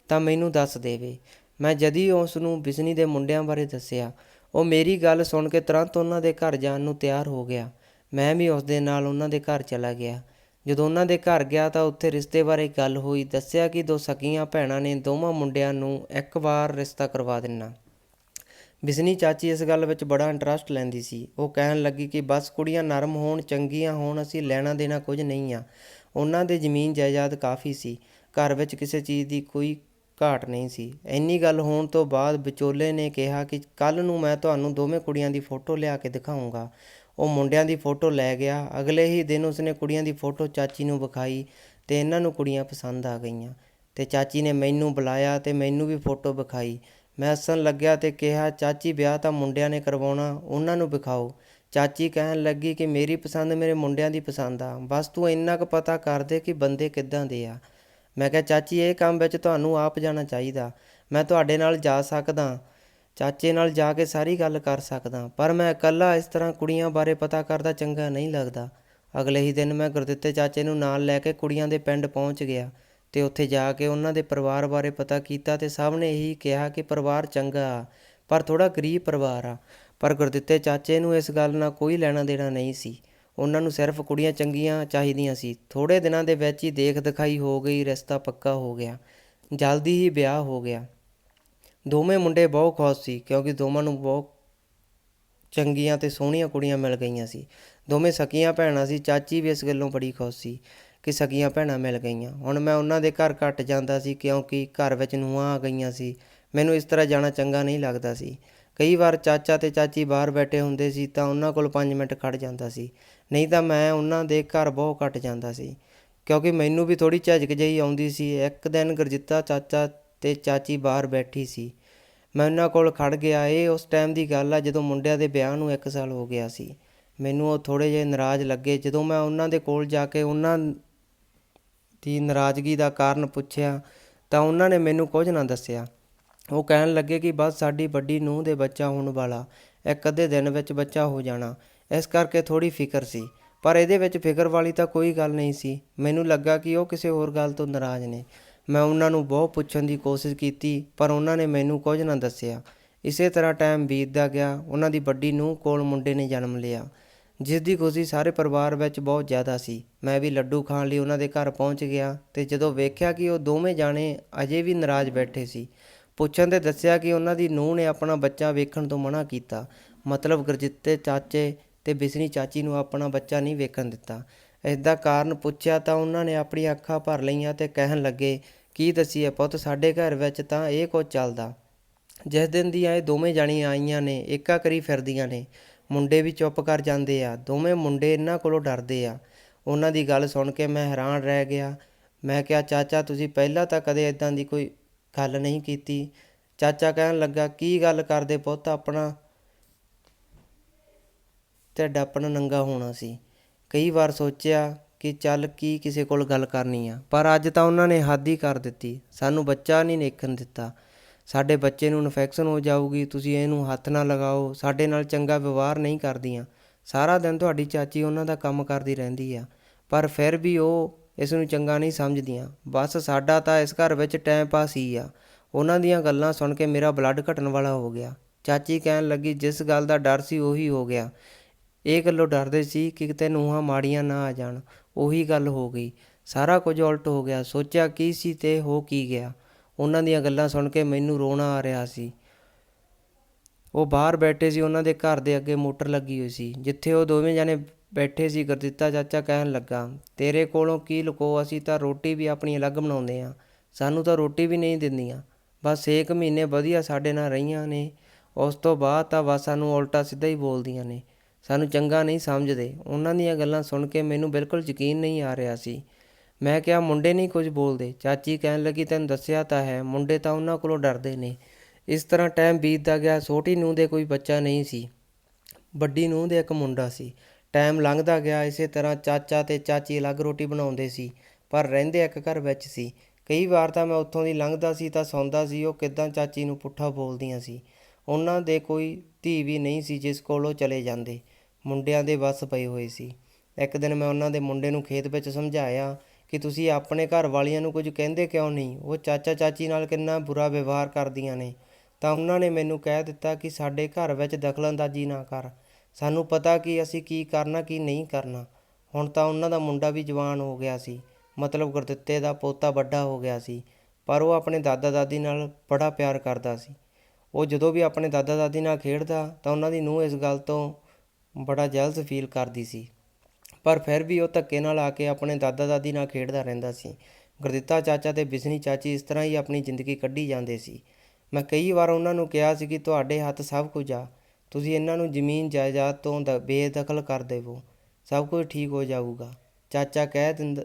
ਤਾਂ ਮੈਨੂੰ ਦੱਸ ਦੇਵੇ। ਮੈਂ ਜਦੀ ਉਸ ਨੂੰ ਬਿਜ਼ਨੀ ਦੇ ਮੁੰਡਿਆਂ ਬਾਰੇ ਦੱਸਿਆ, ਉਹ ਮੇਰੀ ਗੱਲ ਸੁਣ ਕੇ ਤੁਰੰਤ ਉਹਨਾਂ ਦੇ ਘਰ ਜਾਣ ਨੂੰ ਤਿਆਰ ਹੋ ਗਿਆ। ਮੈਂ ਵੀ ਉਸ ਦੇ ਨਾਲ ਉਹਨਾਂ ਦੇ ਘਰ ਚਲਾ ਗਿਆ। ਜਦੋਂ ਉਹਨਾਂ ਦੇ ਘਰ ਗਿਆ ਤਾਂ ਉੱਥੇ ਰਿਸ਼ਤੇ ਬਾਰੇ ਗੱਲ ਹੋਈ। ਦੱਸਿਆ ਕਿ ਦੋ ਸਕੀਆਂ ਭੈਣਾਂ ਨੇ ਦੋਵਾਂ ਮੁੰਡਿਆਂ ਨੂੰ ਇੱਕ ਵਾਰ ਰਿਸ਼ਤਾ ਕਰਵਾ ਦੇਣਾ। ਬਿਸਨੀ ਚਾਚੀ ਇਸ ਗੱਲ ਵਿੱਚ ਬੜਾ ਇੰਟਰਸਟ ਲੈਂਦੀ ਸੀ। ਉਹ ਕਹਿਣ ਲੱਗੀ ਕਿ ਬਸ ਕੁੜੀਆਂ ਨਰਮ ਹੋਣ, ਚੰਗੀਆਂ ਹੋਣ, ਅਸੀਂ ਲੈਣਾ ਦੇਣਾ ਕੁਝ ਨਹੀਂ ਆ। ਉਹਨਾਂ ਦੇ ਜ਼ਮੀਨ ਜਾਇਦਾਦ ਕਾਫੀ ਸੀ। ਘਰ ਵਿੱਚ ਕਿਸੇ ਚੀਜ਼ ਦੀ ਕੋਈ ਘਾਟ ਨਹੀਂ ਸੀ। ਇੰਨੀ ਗੱਲ ਹੋਣ ਤੋਂ ਬਾਅਦ ਵਿਚੋਲੇ ਨੇ ਕਿਹਾ ਕਿ ਕੱਲ ਨੂੰ ਮੈਂ ਤੁਹਾਨੂੰ ਦੋਵੇਂ ਕੁੜੀਆਂ ਦੀ ਫੋਟੋ ਲਿਆ ਕੇ ਦਿਖਾਉਂਗਾ ਉਹ ਮੁੰਡਿਆਂ ਦੀ ਫੋਟੋ ਲੈ ਗਿਆ। ਅਗਲੇ ਹੀ ਦਿਨ ਉਸਨੇ ਕੁੜੀਆਂ ਦੀ ਫੋਟੋ ਚਾਚੀ ਨੂੰ ਵਿਖਾਈ ਅਤੇ ਇਹਨਾਂ ਨੂੰ ਕੁੜੀਆਂ ਪਸੰਦ ਆ ਗਈਆਂ। ਅਤੇ ਚਾਚੀ ਨੇ ਮੈਨੂੰ ਬੁਲਾਇਆ ਅਤੇ ਮੈਨੂੰ ਵੀ ਫੋਟੋ ਵਿਖਾਈ। ਮੈਂ ਹੱਸਣ ਲੱਗਿਆ ਅਤੇ ਕਿਹਾ, ਚਾਚੀ, ਵਿਆਹ ਤਾਂ ਮੁੰਡਿਆਂ ਨੇ ਕਰਵਾਉਣਾ, ਉਹਨਾਂ ਨੂੰ ਵਿਖਾਓ। ਚਾਚੀ ਕਹਿਣ ਲੱਗੀ ਕਿ ਮੇਰੀ ਪਸੰਦ ਮੇਰੇ ਮੁੰਡਿਆਂ ਦੀ ਪਸੰਦ ਆ। ਬਸ ਤੂੰ ਇੰਨਾ ਕੁ ਪਤਾ ਕਰ ਦੇ ਕਿ ਬੰਦੇ ਕਿੱਦਾਂ ਦੇ ਆ। ਮੈਂ ਕਿਹਾ, ਚਾਚੀ, ਇਹ ਕੰਮ ਵਿੱਚ ਤੁਹਾਨੂੰ ਆਪ ਜਾਣਾ ਚਾਹੀਦਾ। ਮੈਂ ਤੁਹਾਡੇ ਨਾਲ ਜਾ ਸਕਦਾ। ਚਾਚੇ ਨਾਲ ਜਾ ਕੇ ਸਾਰੀ ਗੱਲ ਕਰ ਸਕਦਾ, ਪਰ ਮੈਂ ਇਕੱਲਾ ਇਸ ਤਰ੍ਹਾਂ ਕੁੜੀਆਂ ਬਾਰੇ ਪਤਾ ਕਰਦਾ ਚੰਗਾ ਨਹੀਂ ਲੱਗਦਾ। ਅਗਲੇ ਹੀ ਦਿਨ ਮੈਂ ਗੁਰਦਿੱਤੇ ਚਾਚੇ ਨੂੰ ਨਾਲ ਲੈ ਕੇ ਕੁੜੀਆਂ ਦੇ ਪਿੰਡ ਪਹੁੰਚ ਗਿਆ ਤੇ ਉੱਥੇ ਜਾ ਕੇ ਉਹਨਾਂ ਦੇ ਪਰਿਵਾਰ ਬਾਰੇ ਪਤਾ ਕੀਤਾ ਤੇ ਸਭ ਨੇ ਇਹੀ ਕਿਹਾ ਕਿ ਪਰਿਵਾਰ ਚੰਗਾ ਆ, ਪਰ ਥੋੜਾ ਗਰੀਬ ਪਰਿਵਾਰ ਆ। ਪਰ ਗੁਰਦਿੱਤੇ ਚਾਚੇ ਨੂੰ ਇਸ ਗੱਲ ਨਾਲ ਕੋਈ ਲੈਣਾ ਦੇਣਾ ਨਹੀਂ ਸੀ। ਉਹਨਾਂ ਨੂੰ ਸਿਰਫ ਕੁੜੀਆਂ ਚੰਗੀਆਂ ਚਾਹੀਦੀਆਂ ਸੀ। ਥੋੜੇ ਦਿਨਾਂ ਦੇ ਵਿੱਚ ਹੀ ਦੇਖ ਦਿਖਾਈ ਹੋ ਗਈ, ਰਿਸ਼ਤਾ ਪੱਕਾ ਹੋ ਗਿਆ। ਜਲਦੀ ਹੀ ਵਿਆਹ ਹੋ ਗਿਆ। ਦੋਵੇਂ ਮੁੰਡੇ ਬਹੁਤ ਖੁਸ਼ ਸੀ ਕਿਉਂਕਿ ਦੋਵਾਂ ਨੂੰ ਬਹੁਤ ਚੰਗੀਆਂ ਤੇ ਸੋਹਣੀਆਂ ਕੁੜੀਆਂ ਮਿਲ ਗਈਆਂ ਸੀ। ਦੋਵੇਂ ਸਕੀਆਂ ਭੈਣਾਂ ਸੀ, ਚਾਚੀ ਵੀ ਇਸ ਗੱਲੋਂ ਬੜੀ ਖੁਸ਼ ਸੀ ਕਿ ਸਕੀਆਂ ਭੈਣਾਂ ਮਿਲ ਗਈਆਂ। ਹੁਣ ਮੈਂ ਉਹਨਾਂ ਦੇ ਘਰ ਘੱਟ ਜਾਂਦਾ ਸੀ ਕਿਉਂਕਿ ਘਰ ਵਿੱਚ ਨੂੰਹਾਂ ਆ ਗਈਆਂ ਸੀ। ਮੈਨੂੰ ਇਸ ਤਰ੍ਹਾਂ ਜਾਣਾ ਚੰਗਾ ਨਹੀਂ ਲੱਗਦਾ ਸੀ। ਕਈ ਵਾਰ ਚਾਚਾ ਤੇ ਚਾਚੀ ਬਾਹਰ ਬੈਠੇ ਹੁੰਦੇ ਸੀ ਤਾਂ ਉਹਨਾਂ ਕੋਲ 5 ਮਿੰਟ ਖੜ ਜਾਂਦਾ ਸੀ। ਨਹੀਂ ਤਾਂ ਮੈਂ ਉਹਨਾਂ ਦੇ ਘਰ ਬਹੁਤ ਘੱਟ ਜਾਂਦਾ ਸੀ। ਕਿਉਂਕਿ ਮੈਨੂੰ ਵੀ ਥੋੜੀ ਝਿਜਕ ਜਿਹੀ ਆਉਂਦੀ ਸੀ। ਇੱਕ ਦਿਨ ਗੁਰਜਿੱਤਾ ਚਾਚਾ ਤੇ ਚਾਚੀ ਬਾਹਰ ਬੈਠੀ ਸੀ। ਮੈਂ ਉਹਨਾਂ ਕੋਲ ਖੜ ਗਿਆ। ਇਹ ਉਸ ਟਾਈਮ ਦੀ ਗੱਲ ਆ, ਜਦੋਂ ਮੁੰਡਿਆਂ ਦੇ ਵਿਆਹ ਨੂੰ 1 ਸਾਲ ਹੋ ਗਿਆ ਸੀ। ਮੈਨੂੰ ਉਹ ਥੋੜੇ ਜਿਹੇ ਨਾਰਾਜ਼ ਲੱਗੇ। ਜਦੋਂ ਮੈਂ ਉਹਨਾਂ ਦੇ ਕੋਲ ਜਾ ਕੇ ਉਹਨਾਂ ਦੀ ਨਾਰਾਜ਼ਗੀ ਦਾ ਕਾਰਨ ਪੁੱਛਿਆ, ਤਾਂ ਉਹਨਾਂ ਨੇ ਮੈਨੂੰ ਕੁਝ ਨਾ ਦੱਸਿਆ। ਉਹ ਕਹਿਣ ਲੱਗੇ ਕਿ ਬਸ ਸਾਡੀ ਵੱਡੀ ਨੂੰਹ ਦੇ ਬੱਚਾ ਹੋਣ ਵਾਲਾ, ਇੱਕ ਅੱਧੇ ਦਿਨ ਵਿੱਚ ਬੱਚਾ ਹੋ ਜਾਣਾ। ਇਸ ਕਰਕੇ ਥੋੜੀ ਫਿਕਰ ਸੀ, ਪਰ ਇਹਦੇ ਵਿੱਚ ਫਿਕਰ ਵਾਲੀ ਤਾਂ ਕੋਈ ਗੱਲ ਨਹੀਂ ਸੀ। ਮੈਨੂੰ ਲੱਗਾ ਕਿ ਉਹ ਕਿਸੇ ਹੋਰ ਗੱਲ ਤੋਂ ਨਾਰਾਜ਼ ਨੇ। ਮੈਂ ਉਹਨਾਂ ਨੂੰ ਬਹੁਤ ਪੁੱਛਣ ਦੀ ਕੋਸ਼ਿਸ਼ ਕੀਤੀ, ਪਰ ਉਹਨਾਂ ਨੇ ਮੈਨੂੰ ਕੁਝ ਨਾ ਦੱਸਿਆ। ਇਸੇ ਤਰ੍ਹਾਂ ਟਾਈਮ ਬੀਤਦਾ ਗਿਆ, ਉਹਨਾਂ ਦੀ ਵੱਡੀ ਨੂੰਹ ਕੋਲ ਮੁੰਡੇ ਨੇ ਜਨਮ ਲਿਆ। ਜਿਸ ਦੀ ਖੁਸ਼ੀ ਸਾਰੇ ਪਰਿਵਾਰ ਵਿੱਚ ਬਹੁਤ ਜ਼ਿਆਦਾ ਸੀ। ਮੈਂ ਵੀ ਲੱਡੂ ਖਾਣ ਲਈ ਉਹਨਾਂ ਦੇ ਘਰ ਪਹੁੰਚ ਗਿਆ ਤੇ ਜਦੋਂ ਵੇਖਿਆ ਕਿ ਉਹ ਦੋਵੇਂ ਜਾਣੇ ਅਜੇ ਵੀ ਨਾਰਾਜ਼ ਬੈਠੇ ਸੀ, ਪੁੱਛਣ ਤੇ ਦੱਸਿਆ ਕਿ ਉਹਨਾਂ ਦੀ ਨੂੰਹ ਨੇ ਆਪਣਾ ਬੱਚਾ ਵੇਖਣ ਤੋਂ ਮਨਾ ਕੀਤਾ। ਮਤਲਬ ਗੁਰਜਿੱਤੇ ਚਾਚੇ ਤੇ ਬਿਸਨੀ ਚਾਚੀ ਨੂੰ ਆਪਣਾ ਬੱਚਾ ਨਹੀਂ ਵੇਖਣ ਦਿੱਤਾ। ਇਸ ਦਾ ਕਾਰਨ ਪੁੱਛਿਆ ਤਾਂ ਉਹਨਾਂ ਨੇ ਆਪਣੀਆਂ ਅੱਖਾਂ ਭਰ ਲਈਆਂ ਤੇ ਕਹਿਣ ਲੱਗੇ, ਕੀ ਦਸੀਏ ਪੁੱਤ, ਸਾਡੇ ਘਰ ਵਿੱਚ ਤਾਂ ਇਹ ਕੁਝ ਚੱਲਦਾ। ਜਿਸ ਦਿਨ ਦੀਆਂ ਇਹ ਦੋਵੇਂ ਜਾਣੀਆਂ ਆਈਆਂ ਨੇ ਏਕਾ ਕਰੀ ਫਿਰਦੀਆਂ ਨੇ। ਮੁੰਡੇ ਵੀ ਚੁੱਪ ਕਰ ਜਾਂਦੇ ਆ। ਦੋਵੇਂ ਮੁੰਡੇ ਇਹਨਾਂ ਕੋਲੋਂ ਡਰਦੇ ਆ। ਉਹਨਾਂ ਦੀ ਗੱਲ ਸੁਣ ਕੇ ਮੈਂ ਹੈਰਾਨ ਰਹਿ ਗਿਆ। ਮੈਂ ਕਿਹਾ, ਚਾਚਾ, ਤੁਸੀਂ ਪਹਿਲਾਂ ਤਾਂ ਕਦੇ ਇਦਾਂ ਦੀ ਕੋਈ ਗੱਲ ਨਹੀਂ ਕੀਤੀ ਚਾਚਾ ਕਹਿਣ ਲੱਗਾ, ਕੀ ਗੱਲ ਕਰਦੇ ਪੁੱਤ, ਆਪਣਾ ਢਿੱਡ ਆਪਣਾ ਨੰਗਾ ਹੋਣਾ ਸੀ। ਕਈ ਵਾਰ ਸੋਚਿਆ ਕਿ ਚੱਲ ਕੀ ਕਿਸੇ ਕੋਲ ਗੱਲ ਕਰਨੀ ਆ, ਪਰ ਅੱਜ ਤਾਂ ਉਹਨਾਂ ਨੇ ਹੱਦ ਹੀ ਕਰ ਦਿੱਤੀ। ਸਾਨੂੰ ਬੱਚਾ ਨਹੀਂ ਦੇਖਣ ਦਿੱਤਾ। ਸਾਡੇ ਬੱਚੇ ਨੂੰ ਇਨਫੈਕਸ਼ਨ ਹੋ ਜਾਊਗੀ, ਤੁਸੀਂ ਇਹਨੂੰ ਹੱਥ ਨਾ ਲਗਾਓ, ਸਾਡੇ ਨਾਲ ਚੰਗਾ ਵਿਵਹਾਰ ਨਹੀਂ ਕਰਦੀਆਂ। ਸਾਰਾ ਦਿਨ ਤੁਹਾਡੀ ਚਾਚੀ ਉਹਨਾਂ ਦਾ ਕੰਮ ਕਰਦੀ ਰਹਿੰਦੀ ਆ, ਪਰ ਫਿਰ ਵੀ ਉਹ ਇਸ ਨੂੰ ਚੰਗਾ ਨਹੀਂ ਸਮਝਦੀਆਂ। ਬਸ ਸਾਡਾ ਤਾਂ ਇਸ ਘਰ ਵਿੱਚ ਟਾਈਮ ਪਾਸ ਹੀ ਆ। ਉਹਨਾਂ ਦੀਆਂ ਗੱਲਾਂ ਸੁਣ ਕੇ ਮੇਰਾ ਬਲੱਡ ਘਟਣ ਵਾਲਾ ਹੋ ਗਿਆ। ਚਾਚੀ ਕਹਿਣ ਲੱਗੀ, ਜਿਸ ਗੱਲ ਦਾ ਡਰ ਸੀ ਉਹੀ ਹੋ ਗਿਆ। ਇਹ ਗੱਲੋਂ ਡਰਦੇ ਸੀ ਕਿ ਕਿਤੇ ਨੂੰਹਾਂ ਮਾੜੀਆਂ ਨਾ ਆ ਜਾਣ। ਉਹੀ ਗੱਲ ਹੋ ਗਈ। ਸਾਰਾ ਕੁਝ ਉਲਟ ਹੋ ਗਿਆ। ਸੋਚਿਆ ਕੀ ਸੀ ਤੇ ਹੋ ਕੀ ਗਿਆ। ਉਹਨਾਂ ਦੀਆਂ ਗੱਲਾਂ ਸੁਣ ਕੇ ਮੈਨੂੰ ਰੋਣਾ ਆ ਰਿਹਾ ਸੀ। ਉਹ ਬਾਹਰ ਬੈਠੇ ਸੀ। ਉਹਨਾਂ ਦੇ ਘਰ ਦੇ ਅੱਗੇ ਮੋਟਰ ਲੱਗੀ ਹੋਈ ਸੀ, ਜਿੱਥੇ ਉਹ ਦੋਵੇਂ ਜਾਨੇ ਬੈਠੇ ਸੀ। ਗੁਰਦਿੱਤਾ ਚਾਚਾ ਕਹਿਣ ਲੱਗਾ, ਤੇਰੇ ਕੋਲੋਂ ਕੀ ਲੁਕੋ? ਅਸੀਂ ਤਾਂ ਰੋਟੀ ਵੀ ਆਪਣੀ ਅਲੱਗ ਬਣਾਉਂਦੇ ਆ ਸਾਨੂੰ ਤਾਂ ਰੋਟੀ ਵੀ ਨਹੀਂ ਦਿੰਦੀਆਂ। ਬਸ 1 ਮਹੀਨੇ ਵਧੀਆ ਸਾਡੇ ਨਾਲ ਰਹੀਆਂ ਨੇ। ਉਸ ਤੋਂ ਬਾਅਦ ਤਾਂ ਬਸ ਸਾਨੂੰ ਉਲਟਾ ਸਿੱਧਾ ਹੀ ਬੋਲਦੀਆਂ ਨੇ। ਸਾਨੂੰ ਚੰਗਾ ਨਹੀਂ ਸਮਝਦੇ। ਉਹਨਾਂ ਦੀਆਂ ਗੱਲਾਂ ਸੁਣ ਕੇ ਮੈਨੂੰ ਬਿਲਕੁਲ ਯਕੀਨ ਨਹੀਂ ਆ ਰਿਹਾ ਸੀ। ਮੈਂ ਕਿਹਾ, ਮੁੰਡੇ ਨਹੀਂ ਕੁਝ ਬੋਲਦੇ। ਚਾਚੀ ਕਹਿਣ ਲੱਗੀ, ਤੈਨੂੰ ਦੱਸਿਆ ਤਾਂ ਹੈ, ਮੁੰਡੇ ਤਾਂ ਉਹਨਾਂ ਕੋਲੋਂ ਡਰਦੇ ਨੇ। ਇਸ ਤਰ੍ਹਾਂ ਟਾਈਮ ਬੀਤਦਾ ਗਿਆ। ਛੋਟੀ ਨੂੰਹ ਦੇ ਕੋਈ ਬੱਚਾ ਨਹੀਂ ਸੀ। ਵੱਡੀ ਨੂੰਹ ਦੇ ਇੱਕ ਮੁੰਡਾ ਸੀ। ਟਾਈਮ ਲੰਘਦਾ ਗਿਆ। ਇਸੇ ਤਰ੍ਹਾਂ ਚਾਚਾ ਤੇ ਚਾਚੀ ਅਲੱਗ ਰੋਟੀ ਬਣਾਉਂਦੇ ਸੀ, ਪਰ ਰਹਿੰਦੇ ਇੱਕ ਘਰ ਵਿੱਚ ਸੀ। ਕਈ ਵਾਰ ਤਾਂ ਮੈਂ ਉੱਥੋਂ ਦੀ ਲੰਘਦਾ ਸੀ ਤਾਂ ਸੌਂਦਾ ਸੀ, ਉਹ ਕਿਦਾਂ ਚਾਚੀ ਨੂੰ ਪੁੱਠਾ ਬੋਲਦੀਆਂ ਸੀ। ਉਹਨਾਂ ਦੇ ਕੋਈ ਧੀ ਵੀ ਨਹੀਂ ਸੀ, ਜਿਸ ਕੋਲ ਉਹ ਚਲੇ ਜਾਂਦੇ। ਮੁੰਡਿਆਂ ਦੇ ਵੱਸ ਪਏ ਹੋਏ ਸੀ। ਇੱਕ ਦਿਨ ਮੈਂ ਉਹਨਾਂ ਦੇ ਮੁੰਡੇ ਨੂੰ ਖੇਤ ਵਿੱਚ ਸਮਝਾਇਆ ਕਿ ਤੁਸੀਂ ਆਪਣੇ ਘਰ ਵਾਲੀਆਂ ਨੂੰ ਕੁਝ ਕਹਿੰਦੇ ਕਿਉਂ ਨਹੀਂ? ਉਹ ਚਾਚਾ ਚਾਚੀ ਨਾਲ ਕਿੰਨਾ ਬੁਰਾ ਵਿਵਹਾਰ ਕਰਦੀਆਂ ਨੇ। ਤਾਂ ਉਹਨਾਂ ਨੇ ਮੈਨੂੰ ਕਹਿ ਦਿੱਤਾ ਕਿ ਸਾਡੇ ਘਰ ਵਿੱਚ ਦਖਲਅੰਦਾਜ਼ੀ ਨਾ ਕਰ। ਸਾਨੂੰ ਪਤਾ ਕਿ ਅਸੀਂ ਕੀ ਕਰਨਾ, ਕੀ ਨਹੀਂ ਕਰਨਾ। ਹੁਣ ਤਾਂ ਉਹਨਾਂ ਦਾ ਮੁੰਡਾ ਵੀ ਜਵਾਨ ਹੋ ਗਿਆ ਸੀ। ਮਤਲਬ ਗੁਰਦਿੱਤੇ ਦਾ ਪੋਤਾ ਵੱਡਾ ਹੋ ਗਿਆ ਸੀ। ਪਰ ਉਹ ਆਪਣੇ ਦਾਦਾ ਦਾਦੀ ਨਾਲ ਬੜਾ ਪਿਆਰ ਕਰਦਾ ਸੀ। ਉਹ ਜਦੋਂ ਵੀ ਆਪਣੇ ਦਾਦਾ ਦਾਦੀ ਨਾਲ ਖੇਡਦਾ ਤਾਂ ਉਹਨਾਂ ਦੀ ਨੂੰਹ ਇਸ ਗੱਲ ਤੋਂ ਬੜਾ ਜੈਲਸ ਫੀਲ ਕਰਦੀ ਸੀ। ਪਰ ਫਿਰ ਵੀ ਉਹ ਧੱਕੇ ਨਾਲ ਆ ਕੇ ਆਪਣੇ ਦਾਦਾ ਦਾਦੀ ਨਾਲ ਖੇਡਦਾ ਰਹਿੰਦਾ ਸੀ। ਗੁਰਦਿੱਤਾ ਚਾਚਾ ਤੇ ਬਿਸਨੀ ਚਾਚੀ ਇਸ ਤਰ੍ਹਾਂ ਹੀ ਆਪਣੀ ਜ਼ਿੰਦਗੀ ਕੱਢੀ ਜਾਂਦੇ ਸੀ। ਮੈਂ ਕਈ ਵਾਰ ਉਹਨਾਂ ਨੂੰ ਕਿਹਾ ਸੀ ਕਿ ਤੁਹਾਡੇ ਹੱਥ ਸਭ ਕੁਝ ਆ। ਤੁਸੀਂ ਇਹਨਾਂ ਨੂੰ ਜ਼ਮੀਨ ਜਾਇਦਾਦ ਤੋਂ ਦ- ਬੇਦਖਲ ਕਰ ਦੇਵੋ। ਸਭ ਕੁਝ ਠੀਕ ਹੋ ਜਾਊਗਾ। ਚਾਚਾ ਕਹਿ ਦਿੰਦਾ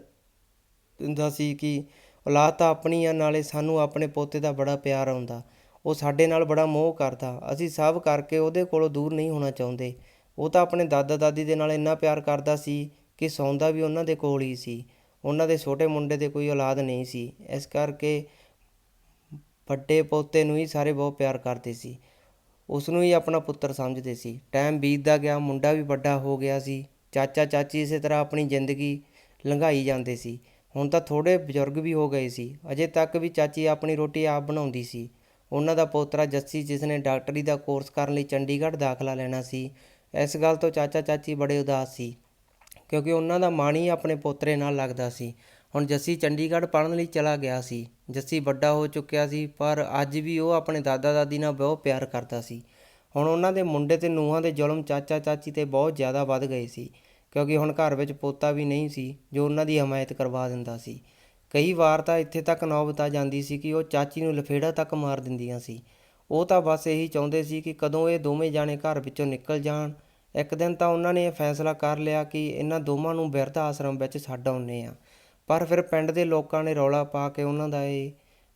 ਦਿੰਦਾ ਸੀ ਕਿ ਔਲਾਦ ਤਾਂ ਆਪਣੀ ਆ, ਨਾਲੇ ਸਾਨੂੰ ਆਪਣੇ ਪੋਤੇ ਦਾ ਬੜਾ ਪਿਆਰ ਆਉਂਦਾ। ਉਹ ਸਾਡੇ ਨਾਲ ਬੜਾ ਮੋਹ ਕਰਦਾ। ਅਸੀਂ ਸਭ ਕਰਕੇ ਉਹਦੇ ਕੋਲੋਂ ਦੂਰ ਨਹੀਂ ਹੋਣਾ ਚਾਹੁੰਦੇ। ਉਹ ਤਾਂ ਆਪਣੇ ਦਾਦਾ ਦਾਦੀ ਦੇ ਨਾਲ ਇੰਨਾ ਪਿਆਰ ਕਰਦਾ ਸੀ ਕਿ ਸੌਂਦਾ ਵੀ ਉਹਨਾਂ ਦੇ ਕੋਲ ਹੀ ਸੀ। ਉਹਨਾਂ ਦੇ ਛੋਟੇ ਮੁੰਡੇ ਦੇ ਕੋਈ ਔਲਾਦ ਨਹੀਂ ਸੀ। ਇਸ ਕਰਕੇ ਵੱਡੇ ਪੋਤੇ ਨੂੰ ਹੀ ਸਾਰੇ ਬਹੁਤ ਪਿਆਰ ਕਰਦੇ ਸੀ। ਉਸ ਨੂੰ ਹੀ ਆਪਣਾ ਪੁੱਤਰ ਸਮਝਦੇ ਸੀ। ਟਾਈਮ ਬੀਤਦਾ ਗਿਆ, ਮੁੰਡਾ ਵੀ ਵੱਡਾ ਹੋ ਗਿਆ ਸੀ। ਚਾਚਾ, ਚਾਚੀ ਇਸੇ ਤਰ੍ਹਾਂ ਆਪਣੀ ਜ਼ਿੰਦਗੀ ਲੰਘਾਈ ਜਾਂਦੇ ਸੀ। ਹੁਣ ਤਾਂ ਥੋੜੇ ਬਜ਼ੁਰਗ ਵੀ ਹੋ ਗਏ ਸੀ। ਅਜੇ ਤੱਕ ਵੀ ਚਾਚੀ ਆਪਣੀ ਰੋਟੀ ਆਪ ਬਣਾਉਂਦੀ ਸੀ। ਉਹਨਾਂ ਦਾ ਪੋਤਰਾ ਜੱਸੀ ਜਿਸ ਨੇ ਡਾਕਟਰੀ ਦਾ ਕੋਰਸ ਕਰਨ ਲਈ ਚੰਡੀਗੜ੍ਹ ਦਾਖਲਾ ਲੈਣਾ ਸੀ ਇਸ ਗੱਲ ਤੋਂ ਚਾਚਾ ਚਾਚੀ ਬੜੇ ਉਦਾਸ ਸੀ, ਕਿਉਂਕਿ ਉਹਨਾਂ ਦਾ ਮਨ ਹੀ ਆਪਣੇ ਪੋਤਰੇ ਨਾਲ ਲੱਗਦਾ ਸੀ। ਹੁਣ ਜੱਸੀ ਚੰਡੀਗੜ੍ਹ ਪੜ੍ਹਨ ਲਈ ਚਲਾ ਗਿਆ ਸੀ। ਜੱਸੀ ਵੱਡਾ ਹੋ ਚੁੱਕਿਆ ਸੀ, ਪਰ ਅੱਜ ਵੀ ਉਹ ਆਪਣੇ ਦਾਦਾ ਦਾਦੀ ਨਾਲ ਬਹੁਤ ਪਿਆਰ ਕਰਦਾ ਸੀ। ਹੁਣ ਉਹਨਾਂ ਦੇ ਮੁੰਡੇ ਤੇ ਨੂੰਹਾਂ ਦੇ ਜ਼ੁਲਮ ਚਾਚਾ ਚਾਚੀ ਤੇ ਬਹੁਤ ਜ਼ਿਆਦਾ ਵੱਧ ਗਏ ਸੀ, ਕਿਉਂਕਿ ਹੁਣ ਘਰ ਵਿੱਚ ਪੋਤਾ ਵੀ ਨਹੀਂ ਸੀ, ਜੋ ਉਹਨਾਂ ਦੀ ਹਮਾਇਤ ਕਰਵਾ ਦਿੰਦਾ ਸੀ। ਕਈ ਵਾਰ ਤਾਂ ਇੱਥੇ ਤੱਕ ਨੌਬਤ ਆ ਜਾਂਦੀ ਸੀ ਕਿ ਉਹ ਚਾਚੀ ਨੂੰ ਲਫੇੜਾ ਤੱਕ ਮਾਰ ਦਿੰਦੀਆਂ ਸੀ। ਉਹ ਤਾਂ ਬਸ ਇਹੀ ਚਾਹੁੰਦੇ ਸੀ ਕਿ ਕਦੋਂ ਇਹ ਦੋਵੇਂ ਜਾਣੇ ਘਰ ਵਿੱਚੋਂ ਨਿਕਲ ਜਾਣ ਇੱਕ ਦਿਨ ਤਾਂ ਉਹਨਾਂ ਨੇ ਇਹ ਫੈਸਲਾ ਕਰ ਲਿਆ ਕਿ ਇਹਨਾਂ ਦੋਵਾਂ ਨੂੰ ਬਿਰਧ ਆਸ਼ਰਮ ਵਿੱਚ ਛੱਡ ਆਉਂਦੇ ਆ ਪਰ ਫਿਰ ਪਿੰਡ ਦੇ ਲੋਕਾਂ ਨੇ ਰੌਲਾ ਪਾ ਕੇ ਉਹਨਾਂ ਦਾ ਇਹ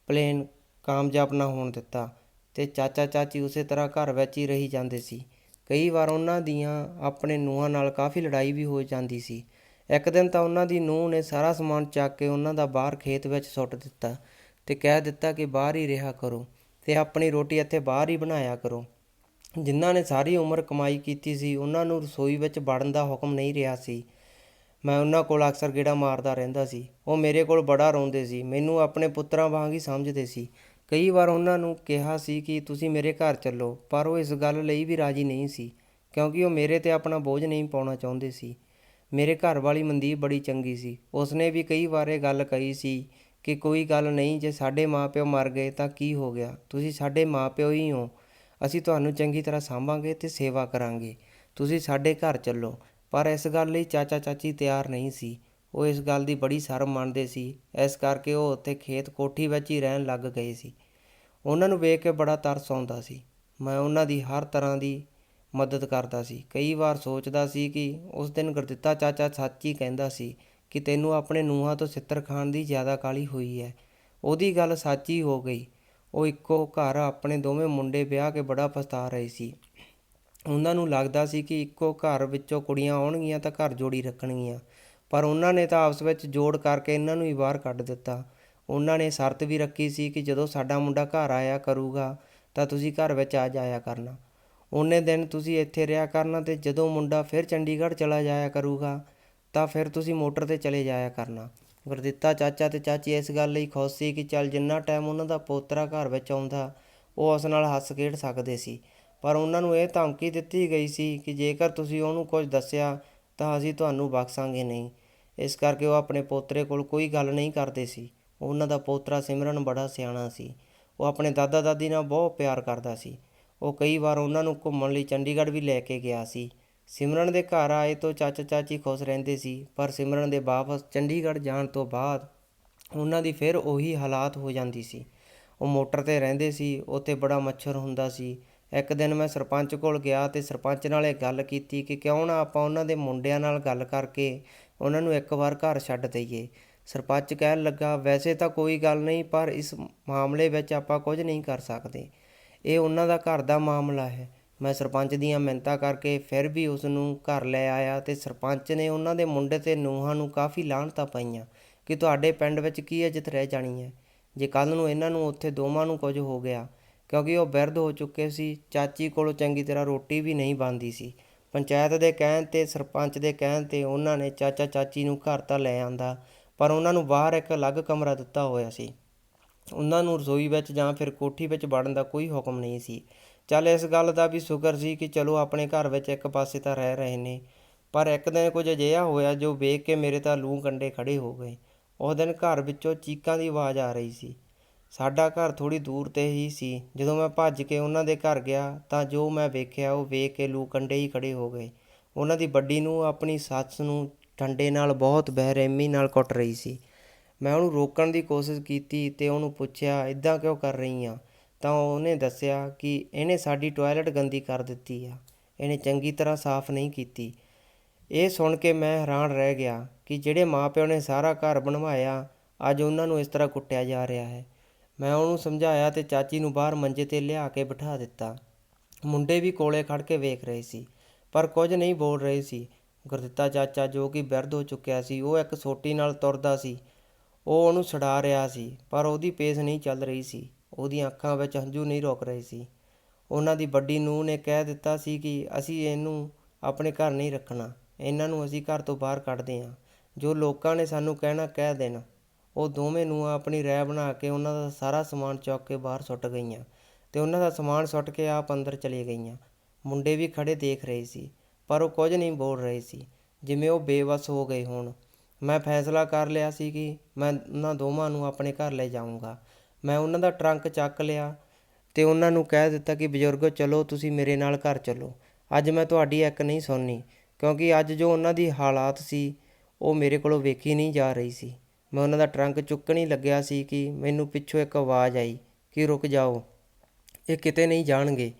ਪਲੇਨ ਕਾਮਯਾਬ ਨਾ ਹੋਣ ਦਿੱਤਾ ਤੇ ਚਾਚਾ ਚਾਚੀ ਉਸੇ ਤਰ੍ਹਾਂ ਘਰ ਵਿੱਚ ਹੀ ਰਹੀ ਜਾਂਦੇ ਸੀ। ਕਈ ਵਾਰ ਉਹਨਾਂ ਦੀਆਂ ਆਪਣੇ ਨੂੰਹਾਂ ਨਾਲ ਕਾਫੀ ਲੜਾਈ ਵੀ ਹੋ ਜਾਂਦੀ ਸੀ। ਇੱਕ ਦਿਨ ਤਾਂ ਉਹਨਾਂ ਦੀ ਨੂੰਹ ਨੇ ਸਾਰਾ ਸਮਾਨ ਚੱਕ ਕੇ ਉਹਨਾਂ ਦਾ ਬਾਹਰ ਖੇਤ ਵਿੱਚ ਸੁੱਟ ਦਿੱਤਾ ਤੇ ਕਹਿ ਦਿੱਤਾ ਕਿ ਬਾਹਰ ਹੀ ਰਿਹਾ ਕਰੋ ਤੇ ਆਪਣੀ ਰੋਟੀ ਇੱਥੇ ਬਾਹਰ ਹੀ ਬਣਾਇਆ ਕਰੋ। ਜਿਨ੍ਹਾਂ ਨੇ ਸਾਰੀ ਉਮਰ ਕਮਾਈ ਕੀਤੀ ਸੀ, ਉਹਨਾਂ ਨੂੰ ਰਸੋਈ ਵਿੱਚ ਵੜਨ ਦਾ ਹੁਕਮ ਨਹੀਂ ਰਿਹਾ ਸੀ। ਮੈਂ ਉਹਨਾਂ ਕੋਲ ਅਕਸਰ ਗੇੜਾ ਮਾਰਦਾ ਰਹਿੰਦਾ ਸੀ। ਉਹ ਮੇਰੇ ਕੋਲ ਬੜਾ ਰੋਂਦੇ ਸੀ, ਮੈਨੂੰ ਆਪਣੇ ਪੁੱਤਰਾਂ ਵਾਂਗ ਹੀ ਸਮਝਦੇ ਸੀ। ਕਈ ਵਾਰ ਉਹਨਾਂ ਨੂੰ ਕਿਹਾ ਸੀ ਕਿ ਤੁਸੀਂ ਮੇਰੇ ਘਰ ਚੱਲੋ, ਪਰ ਉਹ ਇਸ ਗੱਲ ਲਈ ਵੀ ਰਾਜੀ ਨਹੀਂ ਸੀ, ਕਿਉਂਕਿ ਉਹ ਮੇਰੇ ਤੇ ਆਪਣਾ ਬੋਝ ਨਹੀਂ ਪਾਉਣਾ ਚਾਹੁੰਦੇ ਸੀ। ਮੇਰੇ ਘਰ ਵਾਲੀ ਮਨਦੀਪ ਬੜੀ ਚੰਗੀ ਸੀ। ਉਸਨੇ ਵੀ ਕਈ ਵਾਰ ਇਹ ਗੱਲ ਕਹੀ ਸੀ ਕਿ ਕੋਈ ਗੱਲ ਨਹੀਂ, ਜੇ ਸਾਡੇ ਮਾਪਿਓ ਮਰ ਗਏ ਤਾਂ ਕੀ ਹੋ ਗਿਆ? ਤੁਸੀਂ ਸਾਡੇ ਮਾਪਿਓ ਹੀ ਹੋ। ਅਸੀਂ ਤੁਹਾਨੂੰ ਚੰਗੀ ਤਰ੍ਹਾਂ ਸਾਂਭਾਂਗੇ ਤੇ ਸੇਵਾ ਕਰਾਂਗੇ। ਤੁਸੀਂ ਸਾਡੇ ਘਰ ਚੱਲੋ। ਪਰ ਇਸ ਗੱਲ ਲਈ ਚਾਚਾ ਚਾਚੀ ਤਿਆਰ ਨਹੀਂ ਸੀ। ਉਹ ਇਸ ਗੱਲ ਦੀ ਬੜੀ ਸ਼ਰਮ ਮੰਨਦੇ ਸੀ। ਇਸ ਕਰਕੇ ਉਹ ਉੱਥੇ ਖੇਤ ਕੋਠੀ ਵਿੱਚ ਹੀ ਰਹਿਣ ਲੱਗ ਗਏ ਸੀ। ਉਹਨਾਂ ਨੂੰ ਵੇਖ ਕੇ ਬੜਾ ਤਰਸ ਆਉਂਦਾ ਸੀ। ਮੈਂ ਉਹਨਾਂ ਦੀ ਹਰ ਤਰ੍ਹਾਂ ਦੀ ਮਦਦ ਕਰਦਾ ਸੀ। ਕਈ ਵਾਰ ਸੋਚਦਾ ਸੀ ਕਿ ਉਸ ਦਿਨ ਗੁਰਦਿੱਤਾ ਚਾਚਾ ਸੱਚ ਹੀ ਕਹਿੰਦਾ ਸੀ ਕਿ ਤੈਨੂੰ ਆਪਣੇ ਨੂੰਹਾਂ ਤੋਂ ਸਿੱਤਰ ਖਾਣ ਦੀ ਜ਼ਿਆਦਾ ਕਾਲੀ ਹੋਈ ਹੈ। ਉਹਦੀ ਗੱਲ ਸੱਚ ਹੀ ਹੋ ਗਈ। ਉਹ ਇੱਕੋ ਘਰ ਆਪਣੇ ਦੋਵੇਂ ਮੁੰਡੇ ਵਿਆਹ ਕੇ ਬੜਾ ਪਛਤਾ ਰਹੇ ਸੀ। ਉਹਨਾਂ ਨੂੰ ਲੱਗਦਾ ਸੀ ਕਿ ਇੱਕੋ ਘਰ ਵਿੱਚੋਂ ਕੁੜੀਆਂ ਆਉਣਗੀਆਂ ਤਾਂ ਘਰ ਜੋੜੀ ਰੱਖਣਗੀਆਂ। ਪਰ ਉਹਨਾਂ ਨੇ ਤਾਂ ਆਪਸ ਵਿੱਚ ਜੋੜ ਕਰਕੇ ਇਹਨਾਂ ਨੂੰ ਹੀ ਬਾਹਰ ਕੱਢ ਦਿੱਤਾ। ਉਹਨਾਂ ਨੇ ਸ਼ਰਤ ਵੀ ਰੱਖੀ ਸੀ ਕਿ ਜਦੋਂ ਸਾਡਾ ਮੁੰਡਾ ਘਰ ਆਇਆ ਕਰੂਗਾ, ਤਾਂ ਤੁਸੀਂ ਘਰ ਵਿੱਚ ਆ ਜਾਇਆ ਕਰਨਾ। ਉਹਨੇ ਦਿਨ ਤੁਸੀਂ ਇੱਥੇ ਰਿਹਾ ਕਰਨਾ ਤੇ ਜਦੋਂ ਮੁੰਡਾ ਫਿਰ ਚੰਡੀਗੜ੍ਹ ਚਲਾ ਜਾਇਆ ਕਰੂਗਾ, ਤਾਂ ਫਿਰ ਤੁਸੀਂ ਮੋਟਰ ਤੇ ਚਲੇ ਜਾਇਆ ਕਰਨਾ। ਗੁਰਦਿੱਤਾ ਚਾਚਾ ਤੇ ਚਾਚੀ ਇਸ ਗੱਲ ਲਈ ਖੁਸ਼ ਸੀ ਕਿ ਚੱਲ ਜਿੰਨਾ ਟਾਈਮ ਉਹਨਾਂ ਦਾ ਪੋਤਰਾ ਘਰ ਵਿੱਚ ਆਉਂਦਾ, ਉਹ ਉਸ ਨਾਲ ਹੱਸ ਖੇਡ ਸਕਦੇ ਸੀ। ਪਰ ਉਹਨਾਂ ਨੂੰ ਇਹ ਧਮਕੀ ਦਿੱਤੀ ਗਈ ਸੀ ਕਿ ਜੇਕਰ ਤੁਸੀਂ ਉਹਨੂੰ ਕੁਝ ਦੱਸਿਆ, ਤਾਂ ਅਸੀਂ ਤੁਹਾਨੂੰ ਬਖਸ਼ਾਂਗੇ ਨਹੀਂ। ਇਸ ਕਰਕੇ ਉਹ ਆਪਣੇ ਪੋਤਰੇ ਕੋਲ ਕੋਈ ਗੱਲ ਨਹੀਂ ਕਰਦੇ ਸੀ। ਉਹਨਾਂ ਦਾ ਪੋਤਰਾ ਸਿਮਰਨ ਬੜਾ ਸਿਆਣਾ ਸੀ। ਉਹ ਆਪਣੇ ਦਾਦਾ ਦਾਦੀ ਨਾਲ ਬਹੁਤ ਪਿਆਰ ਕਰਦਾ ਸੀ। ਉਹ ਕਈ ਵਾਰ ਉਹਨਾਂ ਨੂੰ ਘੁੰਮਣ ਲਈ ਚੰਡੀਗੜ੍ਹ ਵੀ ਲੈ ਕੇ ਗਿਆ ਸੀ। ਸਿਮਰਨ ਦੇ ਘਰ ਆਏ ਤੋਂ ਚਾਚਾ ਚਾਚੀ ਖੁਸ਼ ਰਹਿੰਦੇ ਸੀ, ਪਰ ਸਿਮਰਨ ਦੇ ਵਾਪਸ ਚੰਡੀਗੜ੍ਹ ਜਾਣ ਤੋਂ ਬਾਅਦ ਉਹਨਾਂ ਦੀ ਫਿਰ ਉਹੀ ਹਾਲਾਤ ਹੋ ਜਾਂਦੀ ਸੀ। ਉਹ ਮੋਟਰ ਤੇ ਰਹਿੰਦੇ ਸੀ, ਉੱਥੇ ਬੜਾ ਮੱਛਰ ਹੁੰਦਾ ਸੀ। ਇੱਕ ਦਿਨ ਮੈਂ ਸਰਪੰਚ ਕੋਲ ਗਿਆ ਤੇ ਸਰਪੰਚ ਨਾਲ ਇਹ ਗੱਲ ਕੀਤੀ ਕਿ ਕਿਉਂ ਨਾ ਆਪਾਂ ਉਹਨਾਂ ਦੇ ਮੁੰਡਿਆਂ ਨਾਲ ਗੱਲ ਕਰਕੇ ਉਹਨਾਂ ਨੂੰ ਇੱਕ ਵਾਰ ਘਰ ਛੱਡ ਦਈਏ। ਸਰਪੰਚ ਕਹਿਣ ਲੱਗਾ, ਵੈਸੇ ਤਾਂ ਕੋਈ ਗੱਲ ਨਹੀਂ, ਪਰ ਇਸ ਮਾਮਲੇ ਵਿੱਚ ਆਪਾਂ ਕੁਝ ਨਹੀਂ ਕਰ ਸਕਦੇ। ਇਹ ਉਹਨਾਂ ਦਾ ਘਰ ਦਾ ਮਾਮਲਾ ਹੈ। ਮੈਂ ਸਰਪੰਚ ਦੀਆਂ ਮਿੰਨਤਾਂ ਕਰਕੇ ਫਿਰ ਵੀ ਉਸ ਨੂੰ ਘਰ ਲੈ ਆਇਆ ਅਤੇ ਸਰਪੰਚ ਨੇ ਉਹਨਾਂ ਦੇ ਮੁੰਡੇ ਤੇ ਨੂੰਹਾਂ ਨੂੰ ਕਾਫੀ ਲਾਹਣਤਾਂ ਪਾਈਆਂ। ਕਿ ਤੁਹਾਡੇ ਪਿੰਡ ਵਿੱਚ ਕੀ ਇੱਜ਼ਤ ਰਹਿ ਜਾਣੀ ਹੈ? ਜੇ ਕੱਲ ਨੂੰ ਇਹਨਾਂ ਨੂੰ ਉੱਥੇ ਦੋਵਾਂ ਨੂੰ ਕੁਝ ਹੋ ਗਿਆ, ਕਿਉਂਕਿ ਉਹ ਬਿਰਧ ਹੋ ਚੁੱਕੇ ਸੀ, ਚਾਚੀ ਕੋਲੋਂ ਚੰਗੀ ਤਰ੍ਹਾਂ ਰੋਟੀ ਵੀ ਨਹੀਂ ਬਣਦੀ ਸੀ। ਪੰਚਾਇਤ ਦੇ ਕਹਿਣ ਤੇ, ਸਰਪੰਚ ਦੇ ਕਹਿਣ ਤੇ ਉਹਨਾਂ ਨੇ ਚਾਚਾ ਚਾਚੀ ਨੂੰ ਘਰ ਤਾਂ ਲੈ ਆਂਦਾ, ਪਰ ਉਹਨਾਂ ਨੂੰ ਬਾਹਰ ਇੱਕ ਅਲੱਗ ਕਮਰਾ ਦਿੱਤਾ ਹੋਇਆ ਸੀ। ਉਹਨਾਂ ਨੂੰ ਰਸੋਈ ਵਿੱਚ ਜਾਂ ਫਿਰ ਕੋਠੀ ਵਿੱਚ ਵੜਨ ਦਾ ਕੋਈ ਹੁਕਮ ਨਹੀਂ ਸੀ। ਚੱਲ ਇਸ ਗੱਲ ਦਾ ਵੀ ਸ਼ੁਕਰ ਸੀ ਕਿ ਚਲੋ ਆਪਣੇ ਘਰ ਵਿੱਚ ਇੱਕ ਪਾਸੇ ਤਾਂ ਰਹਿ ਰਹੇ ਨੇ। ਪਰ ਇੱਕ ਦਿਨ ਕੁਝ ਅਜਿਹਾ ਹੋਇਆ ਜੋ ਵੇਖ ਕੇ ਮੇਰੇ ਤਾਂ ਲੂੰ ਕੰਡੇ ਖੜੇ ਹੋ ਗਏ। ਉਸ ਦਿਨ ਘਰ ਵਿੱਚੋਂ ਚੀਕਾਂ ਦੀ ਆਵਾਜ਼ ਆ ਰਹੀ ਸੀ। ਸਾਡਾ ਘਰ ਥੋੜੀ ਦੂਰ ਤੇ ਹੀ ਸੀ। ਜਦੋਂ ਮੈਂ ਭੱਜ ਕੇ ਉਹਨਾਂ ਦੇ ਘਰ ਗਿਆ ਤਾਂ ਜੋ ਮੈਂ ਵੇਖਿਆ ਉਹ ਵੇਖ ਕੇ ਲੂ ਕੰਡੇ ਹੀ ਖੜੇ ਹੋ ਗਏ। ਉਹਨਾਂ ਦੀ ਵੱਡੀ ਨੂੰ ਆਪਣੀ ਸੱਸ ਨੂੰ ਡੰਡੇ ਨਾਲ ਬਹੁਤ ਬੇਰਹਿਮੀ ਨਾਲ ਕੁੱਟ ਰਹੀ ਸੀ। ਮੈਂ ਉਹਨੂੰ ਰੋਕਣ ਦੀ ਕੋਸ਼ਿਸ਼ ਕੀਤੀ ਤੇ ਉਹਨੂੰ ਪੁੱਛਿਆ ਇਦਾਂ ਕਿਉਂ ਕਰ ਰਹੀ ਆ? ਤਾਂ ਉਹਨੇ ਦੱਸਿਆ ਕਿ ਇਹਨੇ ਸਾਡੀ ਟੋਇਲਟ ਗੰਦੀ ਕਰ ਦਿੱਤੀ ਆ। ਇਹਨੇ ਚੰਗੀ ਤਰ੍ਹਾਂ ਸਾਫ਼ ਨਹੀਂ ਕੀਤੀ। ਇਹ ਸੁਣ ਕੇ ਮੈਂ ਹੈਰਾਨ ਰਹਿ ਗਿਆ ਕਿ ਜਿਹੜੇ ਮਾਂ ਪਿਓ ਨੇ ਸਾਰਾ ਘਰ ਬਣਵਾਇਆ, ਅੱਜ ਉਹਨਾਂ ਨੂੰ ਇਸ ਤਰ੍ਹਾਂ ਕੁੱਟਿਆ ਜਾ ਰਿਹਾ ਹੈ। ਮੈਂ ਉਹਨੂੰ ਸਮਝਾਇਆ ਤੇ ਚਾਚੀ ਨੂੰ ਬਾਹਰ ਮੰਜੇ ਤੇ ਲਿਆ ਕੇ ਬਿਠਾ ਦਿੱਤਾ। ਮੁੰਡੇ ਵੀ ਕੋਲੇ ਖੜ ਕੇ ਵੇਖ ਰਹੇ ਸੀ, ਪਰ ਕੁਝ ਨਹੀਂ ਬੋਲ ਰਹੇ ਸੀ। ਗੁਰਦਿੱਤਾ ਚਾਚਾ ਜੋ ਕਿ ਬਿਰਧ ਹੋ ਚੁੱਕਿਆ ਸੀ, ਉਹ ਇੱਕ ਸੋਟੀ ਨਾਲ ਤੁਰਦਾ ਸੀ। ਉਹ ਉਹਨੂੰ ਛਡਾ ਰਿਹਾ ਸੀ, ਪਰ ਉਹਦੀ ਪੇਸ ਨਹੀਂ ਚੱਲ ਰਹੀ ਸੀ। ਉਹਦੀਆਂ ਅੱਖਾਂ ਵਿੱਚ ਹੰਝੂ ਨਹੀਂ ਰੁਕ ਰਹੇ ਸੀ। ਉਹਨਾਂ ਦੀ ਵੱਡੀ ਨੂੰਹ ਨੇ ਕਹਿ ਦਿੱਤਾ ਸੀ ਕਿ ਅਸੀਂ ਇਹਨੂੰ ਆਪਣੇ ਘਰ ਨਹੀਂ ਰੱਖਣਾ। ਇਹਨਾਂ ਨੂੰ ਅਸੀਂ ਘਰ ਤੋਂ ਬਾਹਰ ਕੱਢਦੇ ਹਾਂ। ਜੋ ਲੋਕਾਂ ਨੇ ਸਾਨੂੰ ਕਹਿਣਾ, ਕਹਿ ਦੇਣ। ਉਹ ਦੋਵੇਂ ਨੂੰ ਆਪਣੀ ਰਹਿ ਬਣਾ ਕੇ ਉਹਨਾਂ ਦਾ ਸਾਰਾ ਸਮਾਨ ਚੁੱਕ ਕੇ ਬਾਹਰ ਸੁੱਟ ਗਈਆਂ ਅਤੇ ਉਹਨਾਂ ਦਾ ਸਮਾਨ ਸੁੱਟ ਕੇ ਆਪ ਅੰਦਰ ਚਲੇ ਗਈਆਂ। ਮੁੰਡੇ ਵੀ ਖੜ੍ਹੇ ਦੇਖ ਰਹੇ ਸੀ, ਪਰ ਉਹ ਕੁਝ ਨਹੀਂ ਬੋਲ ਰਹੇ ਸੀ। ਜਿਵੇਂ ਉਹ ਬੇਵਸ ਹੋ ਗਏ ਹੋਣ। ਮੈਂ ਫੈਸਲਾ ਕਰ ਲਿਆ ਸੀ ਕਿ ਮੈਂ ਉਹਨਾਂ ਦੋਵਾਂ ਨੂੰ ਆਪਣੇ ਘਰ ਲੈ ਜਾਊਂਗਾ। ਮੈਂ ਉਹਨਾਂ ਦਾ ਟਰੰਕ ਚੱਕ ਲਿਆ ਅਤੇ ਉਹਨਾਂ ਨੂੰ ਕਹਿ ਦਿੱਤਾ ਕਿ ਬਜ਼ੁਰਗੋ ਚਲੋ, ਤੁਸੀਂ ਮੇਰੇ ਨਾਲ ਘਰ ਚੱਲੋ। ਅੱਜ ਮੈਂ ਤੁਹਾਡੀ ਇੱਕ ਨਹੀਂ ਸੁਣਨੀ, ਕਿਉਂਕਿ ਅੱਜ ਜੋ ਉਹਨਾਂ ਦੀ ਹਾਲਾਤ ਸੀ, ਉਹ ਮੇਰੇ ਕੋਲੋਂ ਵੇਖੀ ਨਹੀਂ ਜਾ ਰਹੀ ਸੀ। ਮੈਂ ਉਹਨਾਂ ਦਾ ਟਰੰਕ ਚੁੱਕਣ ਹੀ ਲੱਗਿਆ ਸੀ ਕਿ ਮੈਨੂੰ ਪਿੱਛੋਂ ਇੱਕ ਆਵਾਜ਼ ਆਈ ਕਿ ਰੁਕ ਜਾਓ, ਇਹ ਕਿਤੇ ਨਹੀਂ ਜਾਣਗੇ,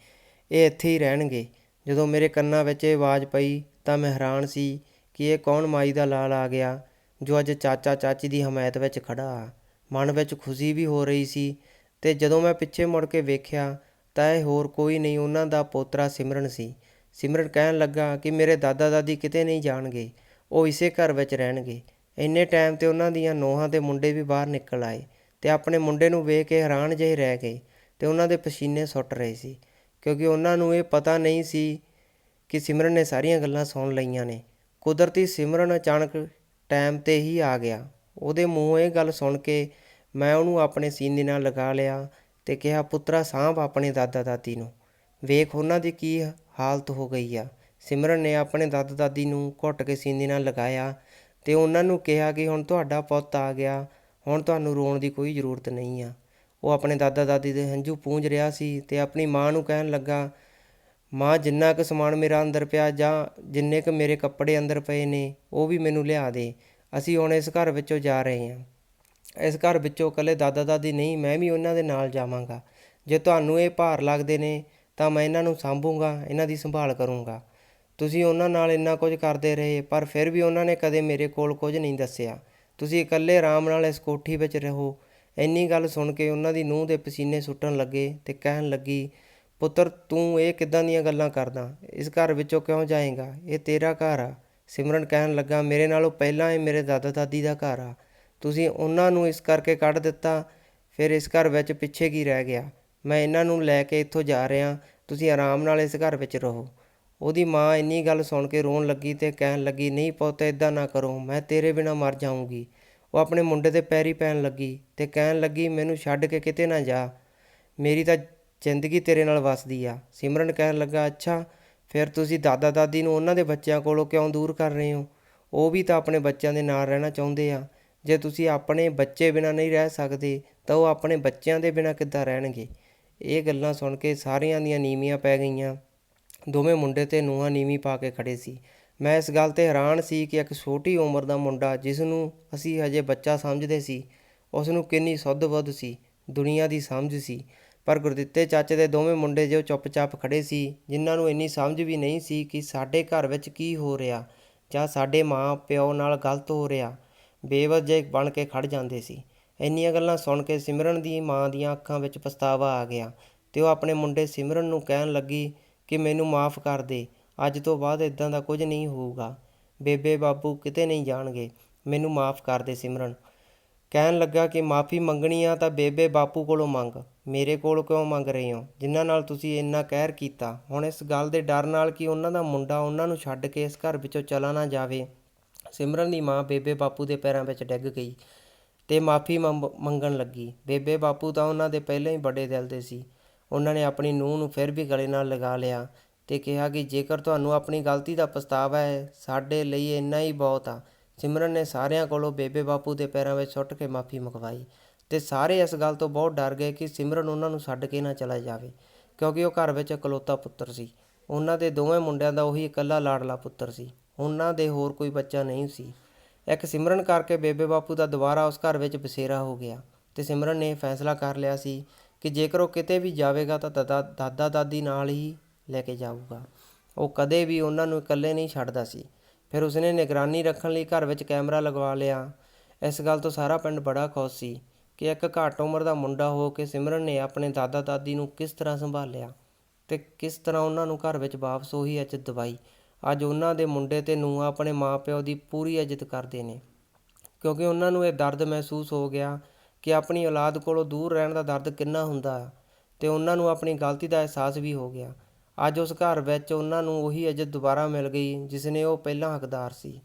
ਇਹ ਇੱਥੇ ਹੀ ਰਹਿਣਗੇ। ਜਦੋਂ ਮੇਰੇ ਕੰਨਾਂ ਵਿੱਚ ਇਹ ਆਵਾਜ਼ ਪਈ ਤਾਂ ਮੈਂ ਹੈਰਾਨ ਸੀ ਕਿ ਇਹ ਕੌਣ ਮਾਈ ਦਾ ਲਾਲ ਆ ਗਿਆ, ਜੋ ਅੱਜ ਚਾਚਾ ਚਾਚੀ ਦੀ ਹਮਾਇਤ ਵਿੱਚ ਖੜਾ ਆ। ਮਨ ਵਿੱਚ ਖੁਸ਼ੀ ਵੀ ਹੋ ਰਹੀ ਸੀ ਅਤੇ ਜਦੋਂ ਮੈਂ ਪਿੱਛੇ ਮੁੜ ਕੇ ਵੇਖਿਆ ਤਾਂ ਇਹ ਹੋਰ ਕੋਈ ਨਹੀਂ, ਉਹਨਾਂ ਦਾ ਪੋਤਰਾ ਸਿਮਰਨ ਸੀ। ਸਿਮਰਨ ਕਹਿਣ ਲੱਗਾ ਕਿ ਮੇਰੇ ਦਾਦਾ ਦਾਦੀ ਕਿਤੇ ਨਹੀਂ ਜਾਣਗੇ, ਉਹ ਇਸੇ ਘਰ ਵਿੱਚ ਰਹਿਣਗੇ। ਇੰਨੇ ਟਾਈਮ ਤੇ ਉਹਨਾਂ ਦੀਆਂ ਨੋਹਾਂ ਤੇ ਮੁੰਡੇ ਵੀ ਬਾਹਰ ਨਿਕਲ ਆਏ ਤੇ ਆਪਣੇ ਮੁੰਡੇ ਨੂੰ ਵੇਖ ਕੇ ਹੈਰਾਨ ਜਿਹੇ ਰਹਿ ਗਏ ਤੇ ਉਹਨਾਂ ਦੇ ਪਸੀਨੇ ਸੁੱਟ ਰਹੇ ਸੀ, ਕਿਉਂਕਿ ਉਹਨਾਂ ਨੂੰ ਇਹ ਪਤਾ ਨਹੀਂ ਸੀ ਕਿ ਸਿਮਰਨ ਨੇ ਸਾਰੀਆਂ ਗੱਲਾਂ ਸੁਣ ਲਈਆਂ ਨੇ। ਕੁਦਰਤੀ ਸਿਮਰਨ ਅਚਾਨਕ ਟਾਈਮ ਤੇ ਹੀ ਆ ਗਿਆ। ਉਹਦੇ ਮੂੰਹੋਂ ਇਹ ਗੱਲ ਸੁਣ ਕੇ ਮੈਂ ਉਹਨੂੰ ਆਪਣੇ ਸੀਨੇ ਨਾਲ ਲਗਾ ਲਿਆ ਤੇ ਕਿਹਾ, ਪੁੱਤਰਾ, ਸਾਂਭ ਆਪਣੇ ਦਾਦਾ ਦਾਦੀ ਨੂੰ। ਵੇਖ ਉਹਨਾਂ ਦੀ ਕੀ ਹਾਲਤ ਹੋ ਗਈ ਆ। ਸਿਮਰਨ ਨੇ ਆਪਣੇ ਦਾਦਾ ਦਾਦੀ ਨੂੰ ਘੁੱਟ ਕੇ ਸੀਨੇ ਨਾਲ ਲਗਾਇਆ ਤੇ ਉਹਨਾਂ ਨੂੰ ਕਿਹਾ ਕਿ ਹੁਣ ਤੁਹਾਡਾ ਪੁੱਤ ਆ ਗਿਆ, ਹੁਣ ਤੁਹਾਨੂੰ ਰੋਣ ਦੀ ਕੋਈ ਜ਼ਰੂਰਤ ਨਹੀਂ ਆ। ਉਹ ਆਪਣੇ ਦਾਦਾ ਦਾਦੀ ਦੇ ਹੰਝੂ ਪੂੰਝ ਰਿਹਾ ਸੀ ਤੇ ਆਪਣੀ ਮਾਂ ਨੂੰ ਕਹਿਣ ਲੱਗਾ, ਮਾਂ, ਜਿੰਨਾ ਕੁ ਸਮਾਨ ਮੇਰਾ ਅੰਦਰ ਪਿਆ ਜਾਂ ਜਿੰਨੇ ਕੁ ਮੇਰੇ ਕੱਪੜੇ ਅੰਦਰ ਪਏ ਨੇ, ਉਹ ਵੀ ਮੈਨੂੰ ਲਿਆ ਦੇ। ਅਸੀਂ ਹੁਣ ਇਸ ਘਰ ਵਿੱਚੋਂ ਜਾ ਰਹੇ ਹਾਂ। ਇਸ ਘਰ ਵਿੱਚੋਂ ਇਕੱਲੇ ਦਾਦਾ ਦਾਦੀ ਨਹੀਂ, ਮੈਂ ਵੀ ਉਹਨਾਂ ਦੇ ਨਾਲ ਜਾਵਾਂਗਾ। ਜੇ ਤੁਹਾਨੂੰ ਇਹ ਭਾਰ ਲੱਗਦੇ ਨੇ, ਤਾਂ ਮੈਂ ਇਹਨਾਂ ਨੂੰ ਸਾਂਭੂਗਾ, ਇਹਨਾਂ ਦੀ ਸੰਭਾਲ ਕਰੂੰਗਾ। ਤੁਸੀਂ ਉਹਨਾਂ ਨਾਲ ਇੰਨਾ ਕੁਝ ਕਰਦੇ ਰਹੇ, ਪਰ ਫਿਰ ਵੀ ਉਹਨਾਂ ਨੇ ਕਦੇ ਮੇਰੇ ਕੋਲ ਕੁਝ ਨਹੀਂ ਦੱਸਿਆ। ਤੁਸੀਂ ਇਕੱਲੇ ਆਰਾਮ ਨਾਲ ਇਸ ਕੋਠੀ ਵਿੱਚ ਰਹੋ। ਇੰਨੀ ਗੱਲ ਸੁਣ ਕੇ ਉਹਨਾਂ ਦੀ ਨੂੰਹ ਦੇ ਪਸੀਨੇ ਸੁੱਟਣ ਲੱਗੇ ਤੇ ਕਹਿਣ ਲੱਗੀ, ਪੁੱਤਰ, ਤੂੰ ਇਹ ਕਿੱਦਾਂ ਦੀਆਂ ਗੱਲਾਂ ਕਰਦਾ? ਇਸ ਘਰ ਵਿੱਚੋਂ ਕਿਉਂ ਜਾਏਗਾ? ਇਹ ਤੇਰਾ ਘਰ ਆ। ਸਿਮਰਨ ਕਹਿਣ ਲੱਗਾ, ਮੇਰੇ ਨਾਲੋਂ ਪਹਿਲਾਂ ਇਹ ਮੇਰੇ ਦਾਦਾ ਦਾਦੀ ਦਾ ਘਰ ਆ। ਤੁਸੀਂ ਉਹਨਾਂ ਨੂੰ ਇਸ ਕਰਕੇ ਕੱਢ ਦਿੱਤਾ, ਫਿਰ ਇਸ ਘਰ ਵਿੱਚ ਪਿੱਛੇ ਕੀ ਰਹਿ ਗਿਆ? ਮੈਂ ਇਹਨਾਂ ਨੂੰ ਲੈ ਕੇ ਇੱਥੋਂ ਜਾ ਰਿਹਾ। ਤੁਸੀਂ ਆਰਾਮ ਨਾਲ ਇਸ ਘਰ ਵਿੱਚ ਰਹੋ। ਉਹਦੀ ਮਾਂ ਇੰਨੀ ਗੱਲ ਸੁਣ ਕੇ ਰੋਣ ਲੱਗੀ ਤੇ ਕਹਿਣ ਲੱਗੀ, ਨਹੀਂ ਪੁੱਤ ਇਦਾਂ ਨਾ ਕਰੋ। ਮੈਂ ਤੇਰੇ ਬਿਨਾ ਮਰ ਜਾਊਂਗੀ। ਉਹ ਆਪਣੇ ਮੁੰਡੇ ਦੇ ਪੈਰੀ ਪੈਣ ਲੱਗੀ ਤੇ ਕਹਿਣ ਲੱਗੀ, ਮੈਨੂੰ ਛੱਡ ਕੇ ਕਿਤੇ ਨਾ ਜਾ। ਮੇਰੀ ਤਾਂ ਜ਼ਿੰਦਗੀ ਤੇਰੇ ਨਾਲ ਵਸਦੀ ਆ। ਸਿਮਰਨ ਕਹਿਣ ਲੱਗਾ, ਅੱਛਾ ਫਿਰ ਤੁਸੀਂ ਦਾਦਾ ਦਾਦੀ ਨੂੰ ਉਹਨਾਂ ਦੇ ਬੱਚਿਆਂ ਕੋਲੋਂ ਕਿਉਂ ਦੂਰ ਕਰ ਰਹੇ ਹੋ? ਉਹ ਵੀ ਤਾਂ ਆਪਣੇ ਬੱਚਿਆਂ ਦੇ ਨਾਲ ਰਹਿਣਾ ਚਾਹੁੰਦੇ ਆ। ਜੇ ਤੁਸੀਂ ਆਪਣੇ ਬੱਚੇ ਬਿਨਾਂ ਨਹੀਂ ਰਹਿ ਸਕਦੇ, ਤਾਂ ਉਹ ਆਪਣੇ ਬੱਚਿਆਂ ਦੇ ਬਿਨਾਂ ਕਿੱਦਾਂ ਰਹਿਣਗੇ? ਇਹ ਗੱਲਾਂ ਸੁਣ ਕੇ ਸਾਰਿਆਂ ਦੀਆਂ ਨੀਵੀਆਂ ਪੈ ਗਈਆਂ। ਦੋਵੇਂ ਮੁੰਡੇ ਤੇ ਨੂੰਹਾਂ ਨੀਵੀਂ ਪਾ ਕੇ ਖੜੇ ਸੀ। ਮੈਂ ਇਸ ਗੱਲ ਤੇ ਹੈਰਾਨ ਸੀ ਕਿ ਇੱਕ ਛੋਟੀ ਉਮਰ ਦਾ ਮੁੰਡਾ ਜਿਸ ਨੂੰ ਅਸੀਂ ਹਜੇ ਬੱਚਾ ਸਮਝਦੇ ਸੀ, ਉਸ ਨੂੰ ਕਿੰਨੀ ਸੁੱਧ ਬੁੱਧ ਸੀ, ਦੁਨੀਆ ਦੀ ਸਮਝ ਸੀ। ਪਰ ਗੁਰਦਿੱਤੇ ਚਾਚੇ ਦੇ ਦੋਵੇਂ ਮੁੰਡੇ ਜੋ ਚੁੱਪਚਾਪ ਖੜੇ ਸੀ, ਜਿਨ੍ਹਾਂ ਨੂੰ ਇੰਨੀ ਸਮਝ ਵੀ ਨਹੀਂ ਸੀ ਕਿ ਸਾਡੇ ਘਰ ਵਿੱਚ ਕੀ ਹੋ ਰਿਹਾ ਜਾਂ ਸਾਡੇ ਮਾਂ ਪਿਓ ਨਾਲ ਗਲਤ ਹੋ ਰਿਹਾ, ਬੇਵਜ੍ਹਾ ਬਣ ਕੇ ਖੜ ਜਾਂਦੇ ਸੀ। ਇੰਨੀਆਂ ਗੱਲਾਂ ਸੁਣ ਕੇ ਸਿਮਰਨ ਦੀ ਮਾਂ ਦੀਆਂ ਅੱਖਾਂ ਵਿੱਚ ਪਛਤਾਵਾ ਆ ਗਿਆ ਤੇ ਉਹ ਆਪਣੇ ਮੁੰਡੇ ਸਿਮਰਨ ਨੂੰ ਕਹਿਣ ਲੱਗੀ ਕਿ ਮੈਨੂੰ ਮਾਫ ਕਰ ਦੇ, ਅੱਜ ਤੋਂ ਬਾਅਦ ਇਦਾਂ ਦਾ ਕੁਝ ਨਹੀਂ ਹੋਊਗਾ। ਬੇਬੇ ਬਾਪੂ ਕਿਤੇ ਨਹੀਂ ਜਾਣਗੇ, ਮੈਨੂੰ ਮਾਫ ਕਰ ਦੇ ਸਿਮਰਨ। ਕਹਿਣ ਲੱਗਾ ਕਿ ਮਾਫੀ ਮੰਗਣੀ ਆ ਤਾਂ ਬੇਬੇ ਬਾਪੂ ਕੋਲੋਂ ਮੰਗ। ਮੇਰੇ ਕੋਲ ਕਿਉਂ ਮੰਗ ਰਹੇ ਹੋ? ਜਿਨ੍ਹਾਂ ਨਾਲ ਤੁਸੀਂ ਇੰਨਾ ਕਹਿਰ ਕੀਤਾ। ਹੁਣ ਇਸ ਗੱਲ ਦੇ ਡਰ ਨਾਲ ਕਿ ਉਹਨਾਂ ਦਾ ਮੁੰਡਾ ਉਹਨਾਂ ਨੂੰ ਛੱਡ ਕੇ ਇਸ ਘਰ ਵਿੱਚੋਂ ਚਲਾ ਨਾ ਜਾਵੇ। ਸਿਮਰਨ ਦੀ ਮਾਂ ਬੇਬੇ ਬਾਪੂ ਦੇ ਪੈਰਾਂ ਵਿੱਚ ਡਿੱਗ ਗਈ ਤੇ ਮਾਫੀ ਮੰਗਣ ਲੱਗੀ। ਬੇਬੇ ਬਾਪੂ ਤਾਂ ਉਹਨਾਂ ਦੇ ਪਹਿਲਾਂ ਹੀ ਵੱਡੇ ਦਿਲ ਦੇ ਸੀ। ਉਹਨਾਂ ਨੇ ਆਪਣੀ ਨੂੰਹ ਨੂੰ ਫਿਰ ਵੀ ਗਲੇ ਨਾਲ ਲਗਾ ਲਿਆ ਤੇ ਕਿਹਾ ਕਿ ਜੇਕਰ ਤੁਹਾਨੂੰ ਆਪਣੀ ਗਲਤੀ ਦਾ ਪਛਤਾਵਾ ਹੈ, ਸਾਡੇ ਲਈ ਇੰਨਾ ਹੀ ਬਹੁਤ ਆ। ਸਿਮਰਨ ਨੇ ਸਾਰਿਆਂ ਕੋਲੋਂ ਬੇਬੇ ਬਾਪੂ ਦੇ ਪੈਰਾਂ ਵਿੱਚ ਸੁੱਟ ਕੇ ਮਾਫੀ ਮੰਗਵਾਈ ਤੇ ਸਾਰੇ ਇਸ ਗੱਲ ਤੋਂ ਬਹੁਤ ਡਰ ਗਏ ਕਿ ਸਿਮਰਨ ਉਹਨਾਂ ਨੂੰ ਛੱਡ ਕੇ ਨਾ ਚਲਾ ਜਾਵੇ, ਕਿਉਂਕਿ ਉਹ ਘਰ ਵਿੱਚ ਇਕਲੌਤਾ ਪੁੱਤਰ ਸੀ। ਉਹਨਾਂ ਦੇ ਦੋਵੇਂ ਮੁੰਡਿਆਂ ਦਾ ਉਹੀ ਇਕੱਲਾ ਲਾਡਲਾ ਪੁੱਤਰ ਸੀ। ਉਹਨਾਂ ਦੇ ਹੋਰ ਕੋਈ ਬੱਚਾ ਨਹੀਂ ਸੀ। ਇੱਕ ਸਿਮਰਨ ਕਰਕੇ ਬੇਬੇ ਬਾਪੂ ਦਾ ਦੁਬਾਰਾ ਉਸ ਘਰ ਵਿੱਚ ਬਸੇਰਾ ਹੋ ਗਿਆ ਤੇ ਸਿਮਰਨ ਨੇ ਫੈਸਲਾ ਕਰ ਲਿਆ ਸੀ ਕਿ ਜੇਕਰ ਉਹ ਕਿਤੇ ਵੀ ਜਾਵੇਗਾ ਤਾਂ ਦਾਦਾ ਦਾਦਾ ਦਾਦੀ ਨਾਲ ਹੀ ਲੈ ਕੇ ਜਾਊਗਾ। ਉਹ ਕਦੇ ਵੀ ਉਹਨਾਂ ਨੂੰ ਇਕੱਲੇ ਨਹੀਂ ਛੱਡਦਾ ਸੀ। ਫਿਰ ਉਸਨੇ ਨਿਗਰਾਨੀ ਰੱਖਣ ਲਈ ਘਰ ਵਿੱਚ ਕੈਮਰਾ ਲਗਵਾ ਲਿਆ। ਇਸ ਗੱਲ ਤੋਂ ਸਾਰਾ ਪਿੰਡ ਬੜਾ ਖੁਸ਼ ਸੀ ਕਿ ਇੱਕ ਘੱਟ ਉਮਰ ਦਾ ਮੁੰਡਾ ਹੋ ਕੇ ਸਿਮਰਨ ਨੇ ਆਪਣੇ ਦਾਦਾ ਦਾਦੀ ਨੂੰ ਕਿਸ ਤਰ੍ਹਾਂ ਸੰਭਾਲਿਆ ਤੇ ਕਿਸ ਤਰ੍ਹਾਂ ਉਹਨਾਂ ਨੂੰ ਘਰ ਵਿੱਚ ਵਾਪਸ ਉਹੀ ਇੱਜ਼ਤ ਦਿਵਾਈ। ਅੱਜ ਉਹਨਾਂ ਦੇ ਮੁੰਡੇ ਤੇ ਨੂੰਹਾਂ ਆਪਣੇ ਮਾਪਿਓ ਦੀ ਪੂਰੀ ਇੱਜ਼ਤ ਕਰਦੇ ਨੇ। ਕਿਉਂਕਿ ਉਹਨਾਂ ਨੂੰ ਇਹ ਦਰਦ ਮਹਿਸੂਸ ਹੋ ਗਿਆ ਕਿ ਆਪਣੀ ਔਲਾਦ ਕੋਲੋਂ ਦੂਰ ਰਹਿਣ ਦਾ ਦਰਦ ਕਿੰਨਾ ਹੁੰਦਾ ਹੈ ਤੇ ਉਹਨਾਂ ਨੂੰ ਆਪਣੀ ਗਲਤੀ ਦਾ ਅਹਿਸਾਸ ਵੀ ਹੋ ਗਿਆ। ਅੱਜ ਉਸ ਘਰ ਵਿੱਚ ਉਹਨਾਂ ਨੂੰ ਉਹੀ ਇੱਜ਼ਤ ਦੁਬਾਰਾ ਮਿਲ ਗਈ ਜਿਸ ਨੇ ਉਹ ਪਹਿਲਾਂ ਹੱਕਦਾਰ ਸੀ।